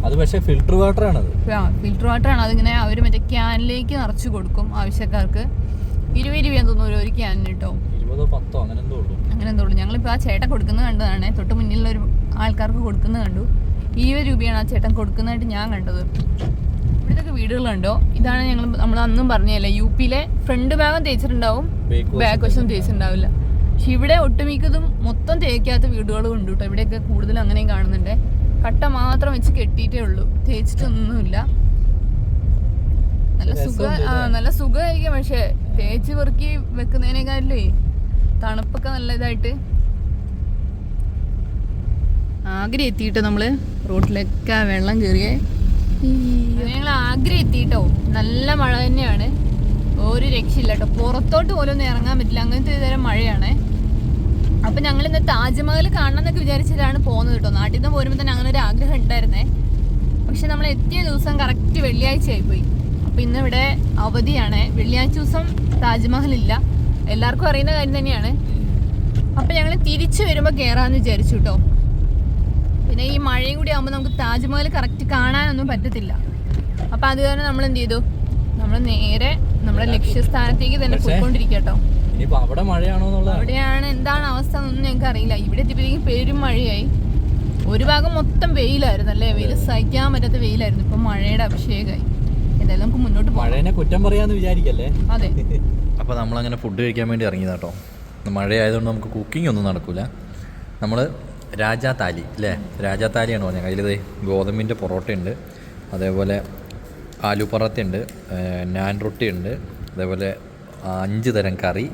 അത് പക്ഷേ ഫിൽട്ടർ വാട്ടർ ആണ് ഫിൽറ്റർ വാട്ടർ ആണ്. അതിങ്ങനെ അവർ മറ്റേ ക്യാനിലേക്ക് നിറച്ചു കൊടുക്കും ആവശ്യക്കാർക്ക്. ഇരുപത് രൂപയാണ് തോന്നുന്നു ഒരു ക്യാനിന് കേട്ടോ. ഇരുപതോ പത്തോ അങ്ങനെ എന്തോ ഉള്ളൂ. അങ്ങനെ എന്തോ ഉള്ളൂ. ഞങ്ങളിപ്പോൾ ആ ചേട്ടൻ കൊടുക്കുന്നത് കണ്ടതാണ്. തൊട്ട് മുന്നിലുള്ള ഒരു ആൾക്കാർക്ക് കൊടുക്കുന്നത് കണ്ടു. ഇരുപത് രൂപയാണ് ആ ചേട്ടൻ കൊടുക്കുന്നതായിട്ട് ഞാൻ കണ്ടത്. ഇവിടുത്തെ വീടുകളുണ്ടോ? ഇതാണ് ഞങ്ങൾ നമ്മൾ അന്നും പറഞ്ഞല്ലേ യു പിയിലെ ഫ്രണ്ട് ഭാഗം തേച്ചിട്ടുണ്ടാവും ബാക്ക് വശം തേച്ചിട്ടുണ്ടാവില്ല. പക്ഷെ ഇവിടെ ഒട്ടുമിക്കതും മൊത്തം തേക്കാത്ത വീടുകളും ഉണ്ട് കേട്ടോ ഇവിടെയൊക്കെ കൂടുതൽ അങ്ങനെയും കാണുന്നുണ്ട്. കട്ട മാത്രം വെച്ച് കെട്ടിയിട്ടേ ഉള്ളൂ. തേച്ചിട്ടൊന്നുമില്ല. നല്ല സുഖ ആ നല്ല സുഖമായിരിക്കും. പക്ഷെ തേച്ച് പെറുക്കി വെക്കുന്നതിനേക്കാളിലേ തണുപ്പൊക്കെ നല്ല ഇതായിട്ട്. ആഗ്രഹം എത്തിയിട്ട് നമ്മൾ? റോട്ടിലൊക്കെ വെള്ളം കയറിയേ ഞങ്ങൾ ആഗ്ര എത്തിയിട്ടോ നല്ല മഴ തന്നെയാണ്. ഒരു രക്ഷയില്ല കേട്ടോ പുറത്തോട്ട് പോലും ഒന്നും ഇറങ്ങാൻ പറ്റില്ല. അങ്ങനത്തെ തരം മഴയാണ്. അപ്പൊ ഞങ്ങൾ ഇന്ന് താജ്മഹൽ കാണണം എന്നൊക്കെ വിചാരിച്ചിട്ടാണ് പോകുന്നത് കേട്ടോ. നാട്ടിൽ നിന്ന് പോരുമ്പോൾ തന്നെ അങ്ങനെ ഒരു ആഗ്രഹം ഉണ്ടായിരുന്നേ. പക്ഷെ നമ്മൾ എത്തിയ ദിവസം കറക്റ്റ് വെള്ളിയാഴ്ച ആയിപ്പോയി അപ്പൊ ഇന്ന് ഇവിടെ അവധിയാണ്. വെള്ളിയാഴ്ച ദിവസം താജ്മഹൽ ഇല്ല. എല്ലാവർക്കും അറിയുന്ന കാര്യം തന്നെയാണ്. അപ്പൊ ഞങ്ങൾ തിരിച്ചു വരുമ്പോൾ കയറാന്ന് വിചാരിച്ചു കേട്ടോ. പിന്നെ ഈ മഴയും കൂടി ആകുമ്പോൾ നമുക്ക് താജ്മഹൽ കറക്റ്റ് കാണാനൊന്നും പറ്റത്തില്ല. അപ്പൊ അത് കാരണം നമ്മൾ എന്ത് ചെയ്തു? നമ്മൾ നേരെ നമ്മുടെ ലക്ഷ്യസ്ഥാനത്തേക്ക് തന്നെ പോയിക്കൊണ്ടിരിക്കട്ടോ അവിടെ മഴയാണോ എന്നുള്ളത് അവിടെയാണ് എന്താണ് അവസ്ഥ എന്നൊന്നും ഞങ്ങൾക്ക് അറിയില്ല. ഇവിടെ എത്തിയപ്പോഴേക്കും പേരും മഴയായി. ഒരു ഭാഗം മൊത്തം വെയിലായിരുന്നു അല്ലേ? വെയിൽ സഹിക്കാൻ പറ്റാത്ത വെയിലായിരുന്നു. ഇപ്പൊ മഴയുടെ അഭിഷേകമായി എന്തായാലും നമുക്ക് മുന്നോട്ട് മഴേനെ കുറ്റം പറയാന്ന് വിചാരിക്കല്ലേ? അതെ. (laughs) അപ്പോൾ നമ്മളങ്ങനെ ഫുഡ് കഴിക്കാൻ വേണ്ടി ഇറങ്ങിയതാട്ടോ. മഴയായതുകൊണ്ട് നമുക്ക് കുക്കിംഗ് ഒന്നും നടക്കൂല. നമ്മൾ രാജാ താലി അല്ലേ രാജാ താലിയാണ് പറഞ്ഞത് കയ്യിൽ ഗോതമ്പിന്റെ പൊറോട്ട ഉണ്ട് അതേപോലെ ആലു ഉണ്ട് നാൻ റൊട്ടി ഉണ്ട് അതേപോലെ അഞ്ച് തരം കറി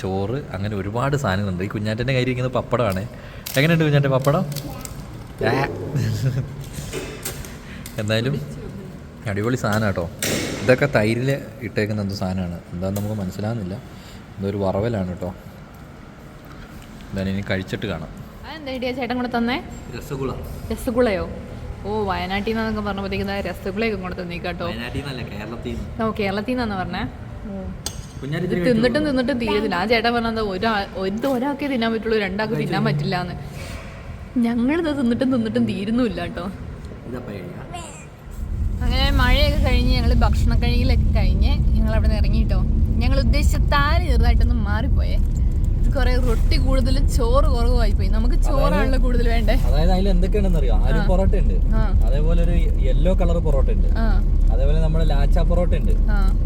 ചോറ് അങ്ങനെ ഒരുപാട് സാധനങ്ങളുണ്ട്. ഈ കുഞ്ഞാറ്റന്റെ കയ്യിൽ ഇരിക്കുന്നത് പപ്പടമാണ്. എങ്ങനെയുണ്ട് കുഞ്ഞാറ്റ പപ്പടം? എന്തായാലും അടിപൊളി സാധനം കേട്ടോ. ഇതൊക്കെ തൈരിൽ ഇട്ടേക്കുന്ന എന്തോ സാധനമാണ്. എന്താണെന്ന് നമുക്ക് മനസ്സിലാകുന്നില്ല എന്തോ ഒരു വറവലാണ് കേട്ടോ. എന്തായാലും ഇനി കഴിച്ചിട്ട് കാണാം. അതെന്താ ചേട്ടൻ കൂടെ തന്നേ? രസഗുള. രസഗുളയോ? ഓ വയനാട്ടിൽ നിന്നൊക്കെ പറഞ്ഞപ്പോഴത്തേക്കും രസഗുളയൊക്കെ കൊണ്ട് തന്നേക്കാട്ടോ. കേട്ടോ ഓ കേരളത്തിൽ നിന്നാന്ന് പറഞ്ഞേ തിന്നിട്ടും തിന്നിട്ടും തീരുന്നില്ല. ആ ചേട്ടൻ പറഞ്ഞത് ഒരാ ഒരു ഒരാൾക്കേ തിന്നാൻ പറ്റുള്ളൂ രണ്ടാൾക്ക് തിന്നാൻ പറ്റില്ല എന്ന് ഞങ്ങളിത് തിന്നിട്ടും തിന്നിട്ടും തീരുന്നുമില്ല കേട്ടോ. അങ്ങനെ മഴയൊക്കെ കഴിഞ്ഞ് ഞങ്ങൾ ഭക്ഷണ കഴിയിലൊക്കെ കഴിഞ്ഞ് ഞങ്ങൾ അവിടെ നിന്ന് ഇറങ്ങിയിട്ടോ ഞങ്ങൾ ഉദ്ദേശിച്ച താൽ ചെറുതായിട്ടൊന്ന് മാറിപ്പോയേ. കുറെ റൊട്ടി കൂടുതലും ചോറ് കുറവായി പോയി നമുക്ക് ചോറാണല്ലോ കൂടുതൽ വേണ്ടേ? അതായത് അതിൽ എന്തൊക്കെയാണെന്ന് അറിയാം? ആലു പൊറോട്ട ഉണ്ട്. അതേപോലെ ഒരു യെല്ലോ കളർ പൊറോട്ട ഉണ്ട്. അതേപോലെ നമ്മുടെ ലാച്ച പൊറോട്ട ഉണ്ട്.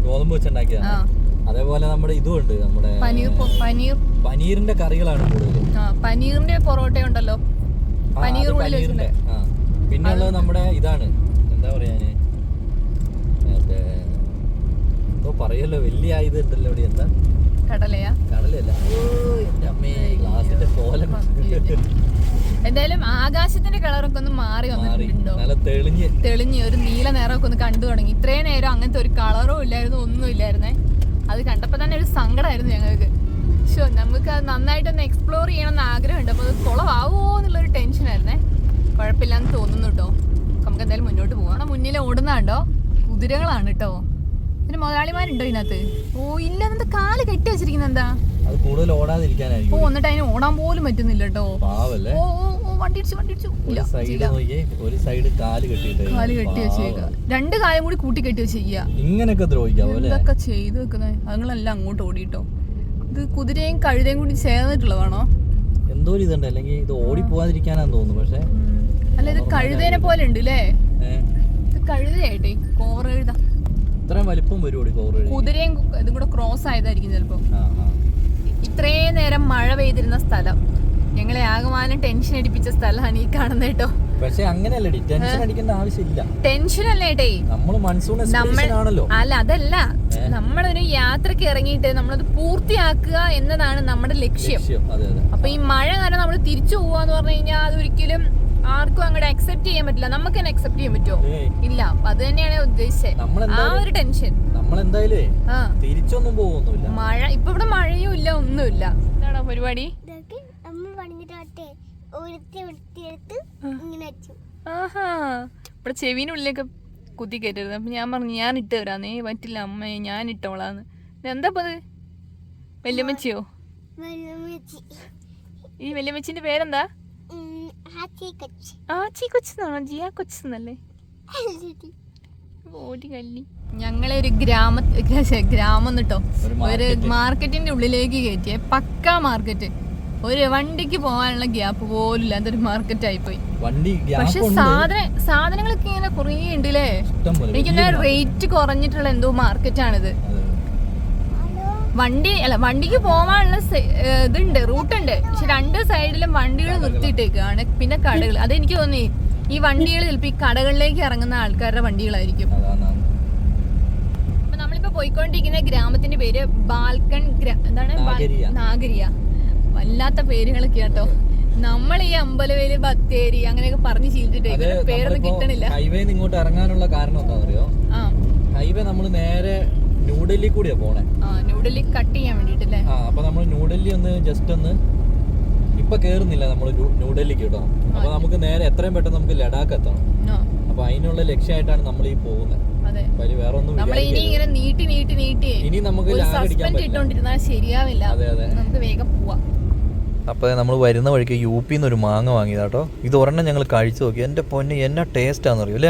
ഗോതമ്പ് വെച്ചുണ്ടാക്കിയതാണ്. അതേപോലെ നമ്മുടെ ഇതും ഉണ്ട്. നമ്മുടെ പനീർ പനീർ. പനീറിന്റെ കറികളാണ് കൂടുതൽ പനീറിന്റെ പൊറോട്ട ഉണ്ടല്ലോ. പനീർ പനീറിന്റെ. പിന്നെ ഉള്ളത് നമ്മുടെ ഇതാണ്. എന്താ പറയാ പറയല്ലോ വലിയ ആയുധം ഉണ്ടല്ലോ ഇവിടെ എന്താ? കടലയാ? കടലയല്ല. എന്തായാലും ആകാശത്തിന്റെ കളറൊക്കെ ഒന്ന് മാറി വന്നിട്ടുണ്ടോ? തെളിഞ്ഞ്. ഒരു നീല നിറമൊക്കെ ഒന്ന് കണ്ടു തുടങ്ങി. ഇത്രയും നേരം അങ്ങനത്തെ ഒരു കളറോ ഇല്ലായിരുന്നു ഒന്നും ഇല്ലായിരുന്നേ. അത് കണ്ടപ്പോ തന്നെ ഒരു സങ്കടമായിരുന്നു ഞങ്ങൾക്ക്. ഷോ നമുക്ക് അത് നന്നായിട്ടൊന്ന് എക്സ്പ്ലോർ ചെയ്യണമെന്ന് ആഗ്രഹമുണ്ട്. അപ്പോൾ അത് കുളമാവോ എന്നുള്ളൊരു ടെൻഷനായിരുന്നേ കുഴപ്പമില്ലാന്ന് തോന്നുന്നു കേട്ടോ നമുക്ക് എന്തായാലും മുന്നോട്ട് പോകണം മുന്നിൽ ഓടുന്നതാണ്ടോ? കുതിരകളാണ് കേട്ടോ പിന്നെ മുതലാളിമാരുണ്ടോ ഇതിനകത്ത്? ഓ ഇല്ല എന്താ കാൽ കെട്ടി വെച്ചിരിക്കുന്നത് എന്താ? അത് കൂടുതൽ ഓ ഓടാതിരിക്കാനായിരിക്കും എന്നിട്ട് അതിന് ഓടാൻ പോലും പറ്റുന്നില്ല കേട്ടോ പാവല്ലേ? ഓ ഓ ഓ വണ്ടി ഇടിച്ചു വണ്ടി ഇടിച്ചു. ഇല്ല സൈഡ് ചെയ്യില്ല. നോക്കിയേ ഒരു സൈഡ് കാൽ കെട്ടിയിട്ട്. കാൽ കെട്ടി വെച്ചേക്ക. രണ്ട് കാലം കൂടി കൂട്ടി കെട്ടി വെച്ചേക്ക. ഇങ്ങനെയൊക്കെ ദ്രോഹിക്കാവോ അല്ലേ? എന്തൊക്കെ ചെയ്തു വെക്കുന്നത് അതുങ്ങളെല്ലാം അങ്ങോട്ട് ഓടിട്ടോ. ഇത് കുതിരയും കഴുതയും കൂടി ചേർന്നിട്ടുള്ളതാണോ? എന്തോ ഒരു ഇതുണ്ട്. അല്ലെങ്കിൽ ഇത് ഓടി പോവാതിരിക്കാനാന്ന് തോന്നുന്നു. പക്ഷേ അല്ല ഇത് കഴുതേനെ പോലെ ഉണ്ട് അല്ലേ ഇത് കഴുതയായിട്ടേ കോറ കഴുത. ഇത്രയും വലിപ്പം വഴി കുതിരയും ഇതും കൂടെ ക്രോസ് ആയതായിരിക്കും ചിലപ്പോ. ഇത്രയും നേരം മഴ പെയ്തിരുന്ന സ്ഥലം. ഞങ്ങളെ ആകമാനം ടെൻഷൻ അടിപ്പിച്ച സ്ഥലമാണ് ഈ കാണുന്നത് കേട്ടോ. പക്ഷെ അങ്ങനെയല്ലേ ടെൻഷൻ അടിക്കേണ്ട ആവശ്യമില്ല. ടെൻഷൻ അല്ലേ ഏട്ടേ നമ്മൾ മൺസൂൺ ആണല്ലോ. അല്ല അതല്ല? നമ്മളൊരു യാത്രയ്ക്ക് ഇറങ്ങിയിട്ട് നമ്മളത് പൂർത്തിയാക്കുക എന്നതാണ് നമ്മുടെ ലക്ഷ്യം. അപ്പൊ ഈ മഴ കാരണം നമ്മൾ തിരിച്ചു പോവാന്ന് പറഞ്ഞു കഴിഞ്ഞാൽ അതൊരിക്കലും ആർക്കും അങ്ങോട്ട് അക്സെപ്റ്റ് ചെയ്യാൻ പറ്റില്ല. നമുക്ക് തന്നെ അക്സെപ്റ്റ് ചെയ്യാൻ പറ്റുമോ? ഇല്ല. അപ്പൊ അത് തന്നെയാണ് ഉദ്ദേശിച്ചത്. ആ ഒരു ടെൻഷൻ നമ്മളെന്തായാലും ആ. തിരിച്ചൊന്നും പോകുന്നില്ല മഴ ഇപ്പൊ ഇവിടെ മഴയും ഇല്ല ഒന്നുമില്ല. എന്താണോ പരിപാടി? ചെവിന് ആഹാ. ഇവിടെ ചെവിനുള്ളിലൊക്കെ കുത്തി കയറ്റരുത്. അപ്പൊ ഞാൻ പറഞ്ഞു ഞാൻ ഇട്ട് തരാന്നേ. പറ്റില്ല അമ്മയെ ഞാൻ ഇട്ടോളാന്ന്. എന്താ അത് വല്യമ്മച്ചിയോ? ഈ വല്യമ്മച്ചിന്റെ പേരെന്താ? ആച്ചി കൊച്ചെന്നാണോ ജിയ കൊച്ചെന്നല്ലേ? ഓടി കല്ലി ഞങ്ങളെ ഒരു ഗ്രാമ ഗ്രാമം കേട്ടോ ഒരു മാർക്കറ്റിന്റെ ഉള്ളിലേക്ക് കയറ്റിയ പക്ക മാർക്കറ്റ്. ഒരു വണ്ടിക്ക് പോകാനുള്ള ഗ്യാപ്പ് പോലും ഇല്ലാത്തൊരു മാർക്കറ്റ് ആയിപ്പോയി വണ്ടി പക്ഷെ ഗ്യാപ്പ് ഉണ്ട്. സാധന സാധനങ്ങളൊക്കെ ഇങ്ങനെ കുറേ ഉണ്ടല്ലേ? എനിക്ക് റേറ്റ് കുറഞ്ഞിട്ടുള്ള എന്തോ മാർക്കറ്റാണിത് വണ്ടി അല്ല വണ്ടിക്ക് പോകാനുള്ള ഇതുണ്ട് റൂട്ട് ഉണ്ട് റൂട്ടുണ്ട്. പക്ഷെ രണ്ട് സൈഡിലും വണ്ടികൾ നിർത്തിയിട്ടേക്കാണ്. പിന്നെ കടകൾ അതെനിക്ക് തോന്നി ഈ വണ്ടികൾ ചിലപ്പോൾ ഈ കടകളിലേക്ക് ഇറങ്ങുന്ന ആൾക്കാരുടെ വണ്ടികളായിരിക്കും. അപ്പൊ നമ്മളിപ്പോ പോയിക്കൊണ്ടിരിക്കുന്ന ഗ്രാമത്തിന്റെ പേര് ബാൽക്കൺ എന്താണ്? നാഗരിയ. വല്ലാത്ത പേരുകളൊക്കെ കേട്ടോ നമ്മൾ ഈ അമ്പലവേൽ ബത്തേരി അങ്ങനെയൊക്കെ പറഞ്ഞു ശീലിച്ചിട്ടേ പേരൊന്നും കിട്ടണില്ല. ഹൈവേ ഇങ്ങോട്ട് ഇറങ്ങാനുള്ള കാരണം എന്താണെന്നറിയോ? ഹൈവേ നമ്മൾ നേരെ ന്യൂഡൽഹി കൂടിയാ പോണേ ന്യൂഡൽഹി കട്ട് ചെയ്യാൻ വേണ്ടിട്ടല്ലേ ആ അപ്പൊ നമ്മൾ ന്യൂഡൽഹി ഒന്ന് ജസ്റ്റ് ഒന്ന് ഇപ്പൊ കേറുന്നില്ല നമ്മൾ ന്യൂഡൽഹിക്ക് കേട്ടോ. അപ്പൊ നമുക്ക് നേരെ എത്രയും പെട്ടെന്ന് നമുക്ക് ലഡാക്ക് എത്തണം. അപ്പൊ അതിനുള്ള ലക്ഷ്യമായിട്ടാണ് നമ്മൾ ഈ പോകുന്നത് അപ്പൊ വേറെ ഒന്നും ഇനി ഇങ്ങനെ നീട്ടി നീട്ടി നീട്ടി ഇനി നമുക്ക് സസ്പെൻഡ് ഇട്ടോണ്ടിരുന്നാൽ ശരിയാവില്ല. നമുക്ക് വേഗം പോവാം. അപ്പോൾ നമ്മൾ വരുന്ന വഴിക്ക് യു പി ഒരു മാങ്ങ വാങ്ങിയതാട്ടോ. ഇത് ഒരെണ്ണം ഞങ്ങൾ കഴിച്ചു നോക്കി. എന്റെ പൊന്ന് എന്നാ ടേസ്റ്റ് ആണെന്ന് അറിയോ അല്ലേ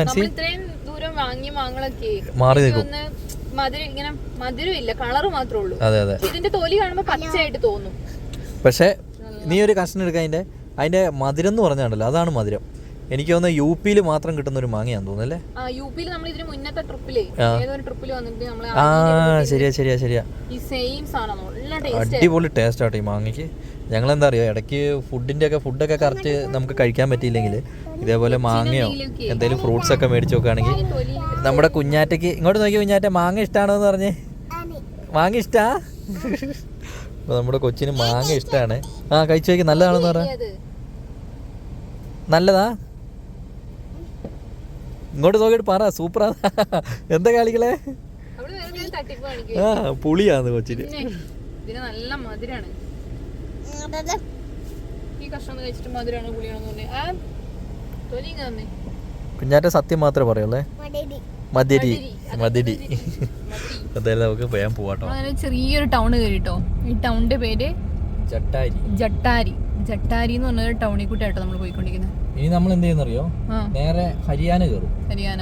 മാറി നിൽക്കും. മധുരം ഇങ്ങനെ മധുരം ഇല്ല കളറ് മാത്രമേ ഉള്ളൂ. അതെ അതെ. പക്ഷെ ഇതിന്റെ തൊലി കാണുമ്പോ പച്ചയായിട്ട് തോന്നും. പക്ഷേ നീ ഒരു കഷ്ണം എടുക്ക അതിന്റെ. അതിന്റെ മധുരം എന്ന് പറഞ്ഞാണല്ലോ അതാണ് മധുരം. എനിക്ക് തോന്നുന്നത് യു പിയിൽ മാത്രം കിട്ടുന്ന ഒരു മാങ്ങയാന്ന് തോന്നുന്നു അല്ലേ? ആ യു പിയിൽ നമ്മൾ ഇതിന് മുന്നത്തെ ട്രിപ്പിലേ. ഏതൊരു ട്രിപ്പിൽ വന്നിട്ട് നമ്മൾ ആ ശരിയാ ശരിയാ ശരിയാ. ഈ സെയിം സാധനം നല്ല ടേസ്റ്റ് അടിപൊളി ടേസ്റ്റ് ആട്ടോ ഈ മാങ്ങയ്ക്ക്. ഞങ്ങൾ എന്താ അറിയോ ഇടയ്ക്ക് ഫുഡിന്റെ ഒക്കെ ഫുഡൊക്കെ കറക്റ്റ് നമുക്ക് കഴിക്കാൻ പറ്റിയില്ലെങ്കിൽ ഇതേപോലെ മാങ്ങയോ എന്തെങ്കിലും ഫ്രൂട്ട്സ് ഒക്കെ മേടിച്ച് നോക്കുകയാണെങ്കിൽ നമ്മുടെ കുഞ്ഞാറ്റയ്ക്ക് ഇങ്ങോട്ട് നോക്കി കുഞ്ഞാറ്റ മാങ്ങ ഇഷ്ടമാണോ എന്ന് പറഞ്ഞേ മാങ്ങ ഇഷ്ടാ? നമ്മുടെ കൊച്ചിന് മാങ്ങ ഇഷ്ടമാണ് ആ കഴിച്ചു നോക്കി നല്ലതാണെന്ന് പറ. നല്ലതാ? ഇങ്ങോട്ട് നോക്കിയിട്ട് പറ സൂപ്പറാ. എന്താ കാളികളെ അവൾ വേറെ എന്തെങ്കിലും തട്ടിപ്പ് കാണിക്കും ആ പുളിയാന്ന് കൊച്ചിന്. ഇതിന് നല്ല മധുരാണ്. ഈ കഷ്ണം കഴിച്ചിട്ട് മധുരാണ് പുളിയാണെന്ന് പറഞ്ഞു. ആ കുഞ്ഞാറ്റ സത്യം മാത്രമേ പറയുള്ളേ? മതിരി. മതിരി. എന്തായാലും നമുക്ക് പോയാൻ പോവാട്ടോ ചെറിയൊരു ടൗൺ കയറിട്ടോ ഈ ടൗണിന്റെ പേര് ജട്ടാരി. ജട്ടാരി. ജട്ടാരി എന്ന് പറഞ്ഞൊരു ടൗണിൽ കൂട്ടായിട്ടോ നമ്മൾ പോയിക്കൊണ്ടിരിക്കുന്നത് ഇനി നമ്മൾ എന്ത് ചെയ്യുന്നറിയോ? നേരെ ഹരിയാന കയറും ഹരിയാന.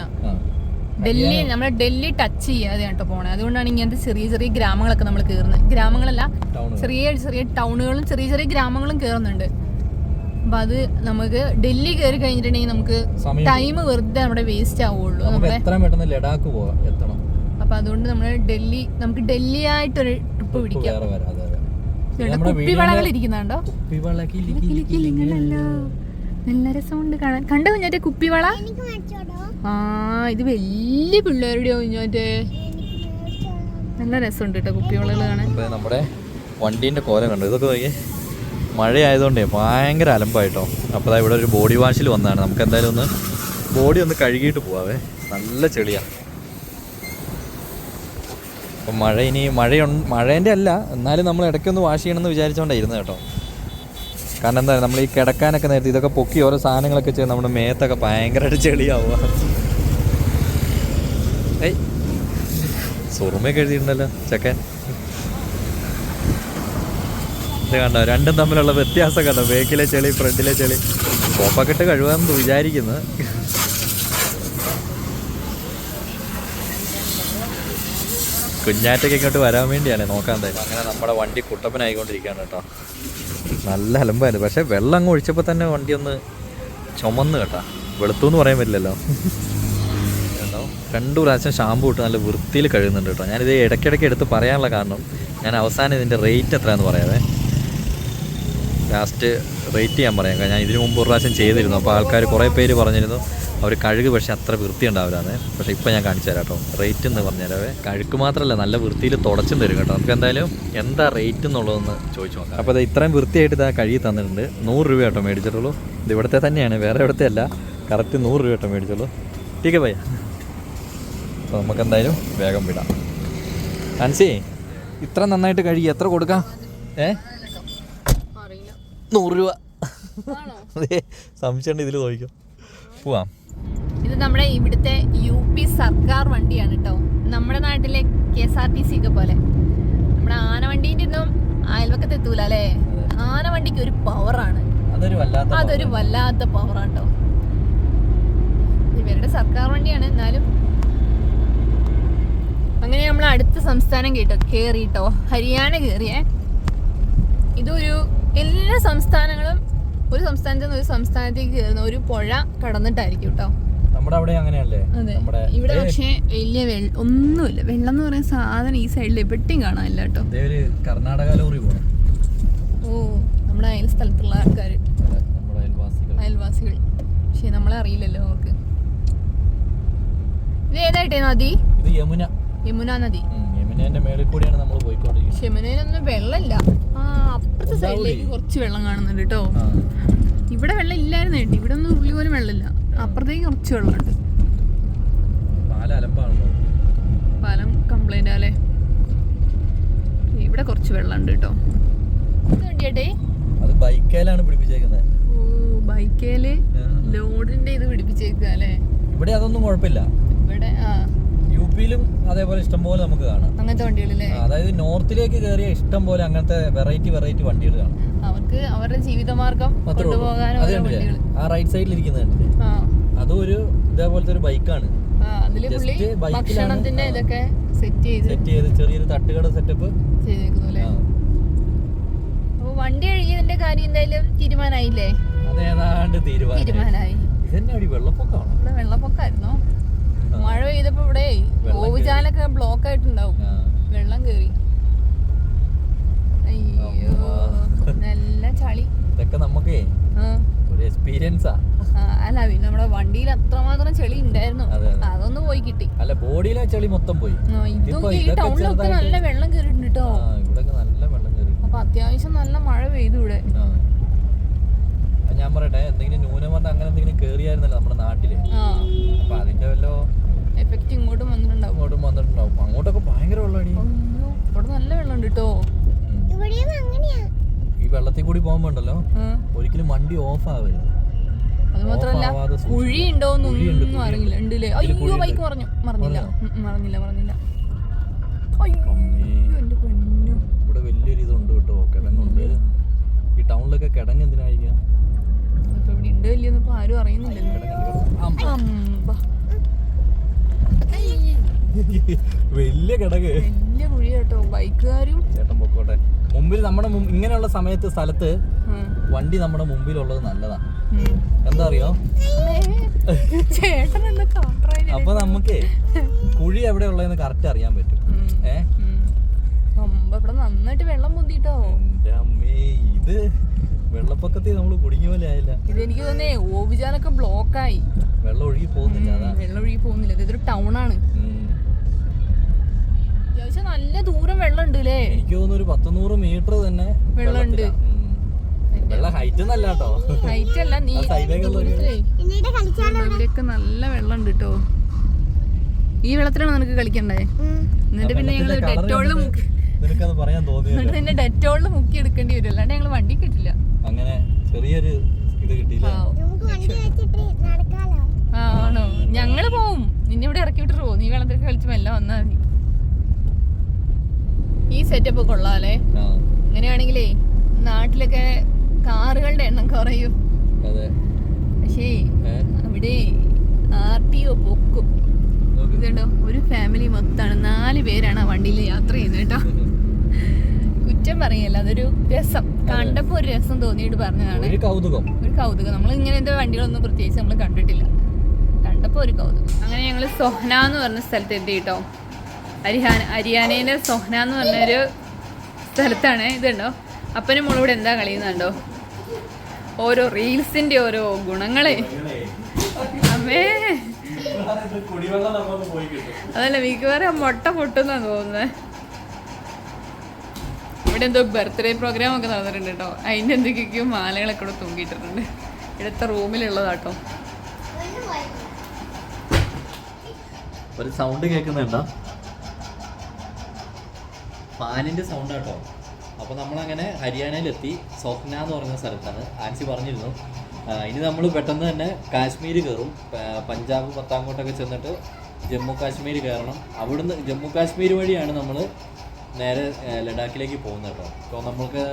ഡൽഹി നമ്മൾ ഡൽഹി ടച്ച് ചെയ്യാതെ കേട്ടോ പോണേ. അതുകൊണ്ടാണ് ഇങ്ങനത്തെ ചെറിയ ചെറിയ ഗ്രാമങ്ങളൊക്കെ നമ്മൾ കയറുന്നത് ഗ്രാമങ്ങളല്ല ചെറിയ ചെറിയ ടൗണുകളും ചെറിയ ചെറിയ ഗ്രാമങ്ങളും കയറുന്നുണ്ട് അപ്പൊ അത് നമുക്ക് ഡൽഹി കയറി കഴിഞ്ഞിട്ടുണ്ടെങ്കിൽ നമുക്ക് ടൈം വെറുതെ നമ്മുടെ വേസ്റ്റ് ആവുള്ളൂ. നമ്മുടെ പെട്ടെന്ന് ലഡാക്ക് പോവാം എത്തണം. അപ്പൊ അതുകൊണ്ട് നമ്മൾ ഡൽഹി നമുക്ക് ഡൽഹി ആയിട്ടൊരു ട്രിപ്പ് പിടിക്കാം. കുപ്പിവളകൾ ഇരിക്കുന്നുണ്ടോ. നല്ല രസമുണ്ട് കാണാൻ. കണ്ടോ കുഞ്ഞാറ്റെ കുപ്പിവള ആ ഇത് വലിയ പിള്ളേരുടെയോ കുഞ്ഞാറ്റെ. നല്ല രസമുണ്ട് കേട്ടോ കുപ്പിവളകൾ കാണാൻ. ഇപ്പൊ നമ്മുടെ വണ്ടീന്റെ കോലം കണ്ടു? ഇതൊക്കെ നോക്കിയേ. മഴയായതുകൊണ്ടേ ഭയങ്കര അലമ്പായിട്ടോ. അപ്പോൾ ഇവിടെ ഒരു ബോഡി വാഷിൽ വന്നതാണ് നമുക്ക് എന്തായാലും ഒന്ന് ബോഡി ഒന്ന് കഴുകിയിട്ട് പോവാവേ. നല്ല ചെളിയാണ് അപ്പം മഴ ഇനി മഴയുണ്ട് മഴേന്റെ അല്ല എന്നാലും നമ്മൾ ഇടയ്ക്കൊന്ന് വാഷ് ചെയ്യണമെന്ന് വിചാരിച്ചുകൊണ്ടായിരുന്നു കേട്ടോ. കാരണം എന്താ നമ്മൾ ഈ കിടക്കാനൊക്കെ നേരത്തെ ഇതൊക്കെ പൊക്കി ഓരോ സാധനങ്ങളൊക്കെ ചെയ്ത് നമ്മുടെ മേത്തൊക്കെ ഭയങ്കരമായിട്ട് ചെളിയാവുക ഏയ്. സുറുമയൊക്കെ എഴുതിയിട്ടുണ്ടല്ലോ ചെക്കൻ. ഇത് കണ്ടോ? രണ്ടും തമ്മിലുള്ള വ്യത്യാസം കണ്ടോ? ബേക്കിലെ ചെളി ഫ്രണ്ടിലെ ചെളി. കോപ്പൊക്കെ ഇട്ട് കഴുകാമെന്ന് വിചാരിക്കുന്നു. കുഞ്ഞാറ്റയ്ക്ക് ഇങ്ങോട്ട് വരാൻ വേണ്ടിയാണ് നോക്കാൻ തന്നെ അങ്ങനെ നമ്മുടെ വണ്ടി കുട്ടപ്പനായിക്കൊണ്ടിരിക്കുകയാണ് കേട്ടോ. നല്ല അലമ്പായിരുന്നു. പക്ഷേ വെള്ളം അങ്ങ് ഒഴിച്ചപ്പോൾ തന്നെ വണ്ടി ഒന്ന് ചുമന്ന് കേട്ടാ. വെളുത്തു എന്ന് പറയാൻ പറ്റില്ലല്ലോ. കേട്ടോ രണ്ടു പ്രാവശ്യം ഷാമ്പു ഇട്ട് നല്ല വൃത്തിയിൽ കഴുകുന്നുണ്ട് കേട്ടോ. ഞാനിത് ഇടയ്ക്കിടയ്ക്ക് എടുത്ത് പറയാനുള്ള കാരണം ഞാൻ അവസാനം ഇതിന്റെ റേറ്റ് എത്രയാണെന്ന് പറയാവേ. ലാസ്റ്റ് റേറ്റ് ചെയ്യാൻ പറയാം. ഞാൻ ഇതിനു മുമ്പ് ഒരു പ്രാവശ്യം ചെയ്തിരുന്നു. അപ്പോൾ ആൾക്കാർ കുറേ പേര് പറഞ്ഞിരുന്നു അവർ കഴുക് പക്ഷേ അത്ര വൃത്തി ഉണ്ടാവില്ലാന്ന്. പക്ഷേ ഇപ്പോൾ ഞാൻ കാണിച്ചു തരാം കേട്ടോ. റേറ്റ് എന്ന് പറഞ്ഞാലേ കഴുക്ക് മാത്രമല്ല നല്ല വൃത്തിയിൽ തുടച്ചും തരും കേട്ടോ. നമുക്ക് എന്തായാലും എന്താ റേറ്റ് എന്നുള്ളതെന്ന് ചോദിച്ചു നോക്കാം. അപ്പോൾ അത് ഇത്രയും വൃത്തിയായിട്ട് ഇതാ കഴുകി തന്നിട്ടുണ്ട്. നൂറ് രൂപ കേട്ടോ മേടിച്ചിട്ടുള്ളൂ. ഇത് ഇവിടുത്തെ തന്നെയാണ് വേറെ ഇവിടുത്തെ അല്ല. കറക്റ്റ് നൂറ് രൂപ കേട്ടോ മേടിച്ചുള്ളൂ. ടീക്കെ പയ്യ അപ്പോൾ നമുക്ക് എന്തായാലും വേഗം വിടാം. അൻസി ഇത്ര നന്നായിട്ട് കഴുകി എത്ര കൊടുക്കാം? ഏ? അറിയില്ല നൂറ് രൂപ. സംശയം ഇതിൽ ചോദിക്കും. പോവാം. ഇത് നമ്മുടെ ഇവിടുത്തെ യു പി സർക്കാർ വണ്ടിയാണ് കേട്ടോ നമ്മുടെ നാട്ടിലെ K S R T C ഒക്കെ പോലെ. നമ്മുടെ ആനവണ്ടീന്റെ ഒന്നും അയൽവക്കത്ത് എത്തൂല അല്ലേ? ആനവണ്ടിക്ക് ഒരു പവറാണ് അതൊരു വല്ലാത്ത അതൊരു വല്ലാത്ത പവറാണ് കേട്ടോ ഇവരുടെ സർക്കാർ വണ്ടിയാണ് എന്നാലും അങ്ങനെ നമ്മൾ അടുത്ത സംസ്ഥാനം കേട്ടോ കേറിട്ടോ ഹരിയാന കേറിയേ. ഇതൊരു എല്ലാ സംസ്ഥാനങ്ങളും ഒരു സംസ്ഥാനത്ത് നിന്ന് ഒരു സംസ്ഥാനത്തേക്ക് കയറുന്ന ഒരു പുഴ കടന്നിട്ടായിരിക്കും കേട്ടോ നമ്മുടെ അവിടെ അങ്ങനെയല്ലേ? നമ്മുടെ ഇവിടെ പക്ഷേ വലിയ വെള്ളം ഒന്നുമില്ല. വെള്ളം എന്ന് പറയുന്ന സാധനം ഈ സൈഡിൽ എവിടെയും കാണാനില്ല കേട്ടോ കർണാടക ലോറി പോകണം ഓ നമ്മുടെ അയൽ സ്ഥലത്തുള്ള ആൾക്കാർ അയൽവാസികൾ. പക്ഷെ നമ്മളെ അറിയില്ലല്ലോ അവർക്ക് ഇത് ഏതായിട്ടേ നദി? ഇത് യമുന. യമുന നദി യമുനേന്റെ മേളിൽ കൂടിയാണ് നമ്മൾ പോയിക്കൊണ്ടിരിക്കുന്നത്. യമുനയിലൊന്നും വെള്ളമില്ല. ആ അപ്പുറത്തെ സൈഡിലേക്ക് കുറച്ച് വെള്ളം കാണുന്നുണ്ട് കേട്ടോ. ഇവിടെ വെള്ളം ഇല്ലായിരുന്നു കേട്ടോ. ഇവിടെ ഒന്നും ഉള്ളി പോലും വെള്ളമില്ല. അപ്പുറത്തേക്ക് കുറച്ച് വെള്ളമുണ്ട്. പാലം കംപ്ലൈന്റ് ആലേ. ഇവിടെ കുറച്ച് വെള്ളമുണ്ട് കേട്ടോ. അത് അത് ബൈക്കേലാണ് പിടിപ്പിച്ചേക്കുന്നത് ഓ ബൈക്കേൽ ലോഡിന്റെ ഇത് പിടിപ്പിച്ചേക്കുക അല്ലേ? ഇവിടെ അതൊന്നും കുഴപ്പമില്ല. ഇവിടെ ആ. യു പിയിലും അതേപോലെ ഇഷ്ടംപോലെ നമുക്ക് കാണാം. അങ്ങനത്തെ വണ്ടികളല്ലേ അതായത് നോർത്തിലേക്ക് കയറിയ ഇഷ്ടം പോലെ അങ്ങനത്തെ വെറൈറ്റി വെറൈറ്റി വണ്ടികൾ കാണാം. അവർക്ക് അവരുടെ ജീവിതമാർഗം വണ്ടികൾ. ആ റൈറ്റ് സൈഡിൽ ഇരിക്കുന്നുണ്ട് അതും ഒരു ഇതേപോലത്തെ ഒരു ബൈക്കാണ് ഭക്ഷണത്തിന്റെ ഇതൊക്കെ സെറ്റ് ചെയ്ത് സെറ്റ് ചെയ്ത് ചെറിയൊരു തട്ടുകട സെറ്റപ്പ് ചെയ്തേക്കുന്നു അല്ലേ? വണ്ടി കഴുകിയതിന്റെ കാര്യം എന്തായാലും തീരുമാനായില്ലേ അതേതാണ്ട് തീരുമാനം തീരുമാനമായി. ഇതന്നെ വെള്ളപ്പൊക്കമാണ്? ആ. മഴ പെയ്തപ്പോ ഇവിടെ ഓവുചാലൊക്കെ ബ്ലോക്ക് ആയിട്ടുണ്ടാവും. വെള്ളം കേറി. അയ്യോ നല്ല ചളി. ഇതൊക്കെ നമുക്കേ ഒരു എക്സ്പീരിയൻസാ അല്ല പിന്നെ നമ്മുടെ വണ്ടിയിൽ അത്രമാത്രം ചെളി ഉണ്ടായിരുന്നു. അതെ, അതെ. അതൊന്ന് പോയി കിട്ടി. അല്ല ബോഡിയിലെ ചെളി മൊത്തം പോയി. ഈ ടൗണിലൊക്കെ നല്ല വെള്ളം കേറിയിട്ടുണ്ട് കേട്ടോ ഇവിടെയൊക്കെ നല്ല വെള്ളം കേറി അപ്പൊ അത്യാവശ്യം നല്ല മഴ പെയ്തു ഇവിടെ. ഞാൻ പറയട്ടെ എന്തെങ്കിലും ന്യൂനമർദ്ദം അങ്ങനെ എന്തെങ്കിലും കേറിയായിരുന്നല്ലോ നമ്മുടെ നാട്ടിൽ. അപ്പൊ അതിന്റെ വല്ലോ എഫക്റ്റ് ഇങ്ങോട്ടും വന്നിട്ടുണ്ടാവും. ഇങ്ങോട്ടും വന്നിട്ടുണ്ടാവും. അങ്ങോട്ടൊക്കെ ഭയങ്കര വെള്ളമാണ് ഇവിടെ നല്ല വെള്ളമുണ്ട് കേട്ടോ അങ്ങനെയാ. ഈ വെള്ളത്തിൽ കൂടി പോകുമ്പോ ഉണ്ടല്ലോ ഒരിക്കലും വണ്ടി ഓഫ് ആവരുത്. അത് മാത്രല്ല കുഴി കുഴിയുണ്ട്, കുഴിയുണ്ട്. അറിയില്ല. ഉണ്ടല്ലേ? അയ്യോ ബൈക്ക് പറഞ്ഞു മറന്നില്ല മറന്നില്ല മറന്നില്ല ഇവിടെ വലിയൊരു ഇതുണ്ട് കേട്ടോ കിടങ്ങുണ്ട്. ഈ ടൗണിലൊക്കെ കിടങ്ങ് എന്തിനായിരിക്കാം? ഇപ്പൊ ഇവിടെ ഉണ്ട് വലിയൊന്നും ഇപ്പൊ ആരും അറിയുന്നില്ലല്ലോ. വലിയ കിടക്ക്. വലിയ കുഴി കേട്ടോ. ബൈക്കുകാരും. ചേട്ടൻ പൊക്കോട്ടെ. മുമ്പിൽ നമ്മുടെ ഇങ്ങനെയുള്ള സമയത്ത് സ്ഥലത്ത് വണ്ടി നമ്മുടെ മുമ്പിലുള്ളത് നല്ലതാ. എന്താ അറിയോ? അപ്പൊ നമുക്ക് കുഴി എവിടെ ഉള്ളതെന്ന് കറക്റ്റ് അറിയാൻ പറ്റും. ഏ? നന്നായിട്ട് വെള്ളം പൊന്തിട്ടോ. എന്റെ അമ്മേ ഇത് വെള്ളപ്പൊക്കത്തിൽ നമ്മൾ കുടുങ്ങിയ പോലെ ആയില്ല. ഇതെനിക്ക് തോന്നേ ബ്ലോക്ക് ബ്ലോക്കായി വെള്ളം ഒഴുകി പോകുന്നില്ല അതാ. വെള്ളം ഒഴുകി പോകുന്നില്ല. ഇതൊരു ടൗൺ ആണ്. അത്യാവശ്യം നല്ല ദൂരം വെള്ളം ഉണ്ട് അല്ലേ എനിക്ക് തോന്നുന്നു ഒരു പത്തുനൂറ് മീറ്റർ തന്നെ. വെള്ളം ഇവിടെയൊക്കെ നല്ല വെള്ളം ഉണ്ട് കേട്ടോ. ഈ വെള്ളത്തിലാണ് നിനക്ക് കളിക്കണ്ടേ? എന്നിട്ട് പിന്നെ ഞങ്ങൾ ഡെറ്റോളിൽ മുക്കി ഡെറ്റോളിൽ മുക്കി എടുക്കേണ്ടി വരും. അല്ലാണ്ട് ഞങ്ങൾ വണ്ടി കിട്ടില്ല അങ്ങനെ ചെറിയൊരു ഇത് കിട്ടിയില്ല. നമുക്ക് വണ്ടി വെച്ചിട്ട് നടക്കാലോ? ആ ആണോ? ഞങ്ങൾ പോവും. നിന്നെ ഇവിടെ ഇറക്കി വിട്ടിട്ട് പോകും നീ വെള്ളത്തിൽ കളിച്ച് മെല്ലെ വന്നാ മതി. ഈ സെറ്റപ്പ് കൊള്ളാല്ലേ അങ്ങനെയാണെങ്കിലേ നാട്ടിലൊക്കെ കാറുകളുടെ എണ്ണം കുറയും. അതെ. പക്ഷേ അവിടെ ആർ ടി ഒ പൊക്കും. ഇതുണ്ടോ? ഒരു ഫാമിലി മൊത്തമാണ് നാല് പേരാണ് ആ വണ്ടിയിൽ യാത്ര ചെയ്യുന്നത് കേട്ടോ. (laughs) കുറ്റം പറയല്ല അതൊരു രസം. കണ്ടപ്പോ ഒരു രസം തോന്നിയിട്ട് പറഞ്ഞതാണ്. ഒരു കൗതുകം. ഒരു കൗതുകം. നമ്മൾ ഇങ്ങനത്തെ വണ്ടികളൊന്നും പ്രത്യേകിച്ച് നമ്മൾ കണ്ടിട്ടില്ല. കണ്ടപ്പോ ഒരു കൗതുകം. അങ്ങനെ ഞങ്ങൾ സൊഹ്ന എന്ന് പറഞ്ഞ സ്ഥലത്ത് എത്തി കേട്ടോ ഹരിയാന ഹരിയാനയിലെ സൊഹ്ന എന്ന് പറഞ്ഞൊരു സ്ഥലത്താണ് ഇതുണ്ടോ. അപ്പനും മോളും ഇവിടെ എന്താ കളിയുന്നുണ്ടോ ഓരോ റീൽസിന്റെ ഓരോ ഗുണങ്ങളെ. അമ്മേ. അതല്ല മിക്കവാറും മുട്ട പൊട്ടുന്നാ തോന്നുന്നത് ഇവിടെ എന്തോ ബർത്ത്ഡേ പ്രോഗ്രാം ഒക്കെ നടന്നിട്ടുണ്ട് കേട്ടോ. അതിന്റെ എന്തൊക്കെയൊക്കെയോ മാലകളൊക്കെ ഇവിടെ തൂങ്ങിയിട്ടിട്ടുണ്ട്. ഇവിടുത്തെ റൂമിലുള്ളതാട്ടോ. ഒരു സൗണ്ട് കേൾക്കുന്നുണ്ടോ? ഫാനിന്റെ സൗണ്ട് കേട്ടോ. അപ്പോൾ നമ്മളങ്ങനെ ഹരിയാനയിലെത്തി. സ്വപ്ന എന്ന് പറയുന്ന സ്ഥലത്താണ്. ആൻസി പറഞ്ഞിരുന്നു. ഇനി നമ്മൾ പെട്ടെന്ന് തന്നെ കാശ്മീർ കയറും പഞ്ചാബ് പത്താംകോട്ടൊക്കെ ചെന്നിട്ട് ജമ്മു കാശ്മീർ കയറണം. അവിടുന്ന് ജമ്മു കാശ്മീർ വഴിയാണ് നമ്മൾ നേരെ ലഡാക്കിലേക്ക് പോകുന്നത് കേട്ടോ. അപ്പോൾ നമുക്ക്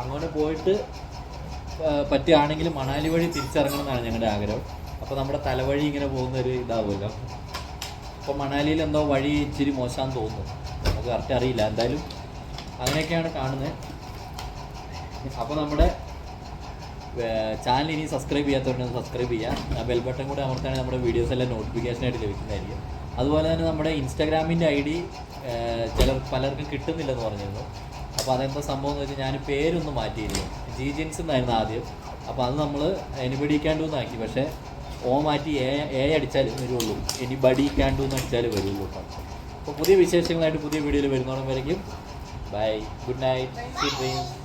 അങ്ങോട്ട് പോയിട്ട് പറ്റുകയാണെങ്കിൽ മണാലി വഴി തിരിച്ചിറങ്ങണം എന്നാണ് ഞങ്ങളുടെ ആഗ്രഹം. അപ്പോൾ നമ്മുടെ തലവഴി ഇങ്ങനെ പോകുന്ന ഒരു ഇതാവുമല്ലോ. അപ്പോൾ മണാലിയിൽ എന്തോ വഴി ഇച്ചിരി മോശമാണെന്ന് തോന്നുന്നു. നമുക്ക് കറക്റ്റ് അറിയില്ല. എന്തായാലും അങ്ങനെയൊക്കെയാണ് കാണുന്നത്. അപ്പോൾ നമ്മുടെ ചാനൽ ഇനി സബ്സ്ക്രൈബ് ചെയ്യാത്തവരുണ്ടെങ്കിൽ സബ്സ്ക്രൈബ് ചെയ്യുക. ബെൽ ബട്ടൺ കൂടെ അമർത്താണെങ്കിൽ നമ്മുടെ വീഡിയോസ് എല്ലാം നോട്ടിഫിക്കേഷനായിട്ട് ലഭിക്കുന്നതായിരിക്കും. അതുപോലെ തന്നെ നമ്മുടെ ഇൻസ്റ്റാഗ്രാമിന്റെ ഐ ഡി ചിലർ പലർക്കും കിട്ടുന്നില്ലെന്ന് പറഞ്ഞിരുന്നു. അപ്പോൾ അതെന്താ സംഭവം എന്ന് വെച്ചാൽ ഞാൻ പേരൊന്ന് മാറ്റിയിരുന്നു ജി ജിൻസ് എന്നായിരുന്നു ആദ്യം. അപ്പോൾ അത് നമ്മൾ എനിബഡി ക്യാൻഡു എന്നാക്കി പക്ഷേ ഓ മാറ്റി എ എ അടിച്ചാൽ വരുള്ളൂ. ഇനി ബഡി ക്യാൻഡു എന്ന് അടിച്ചാൽ വരുള്ളൂ അപ്പോൾ പുതിയ വിശേഷങ്ങളായിട്ട് പുതിയ വീഡിയോയിൽ വരുന്നോളം വരയ്ക്കും. Bye good night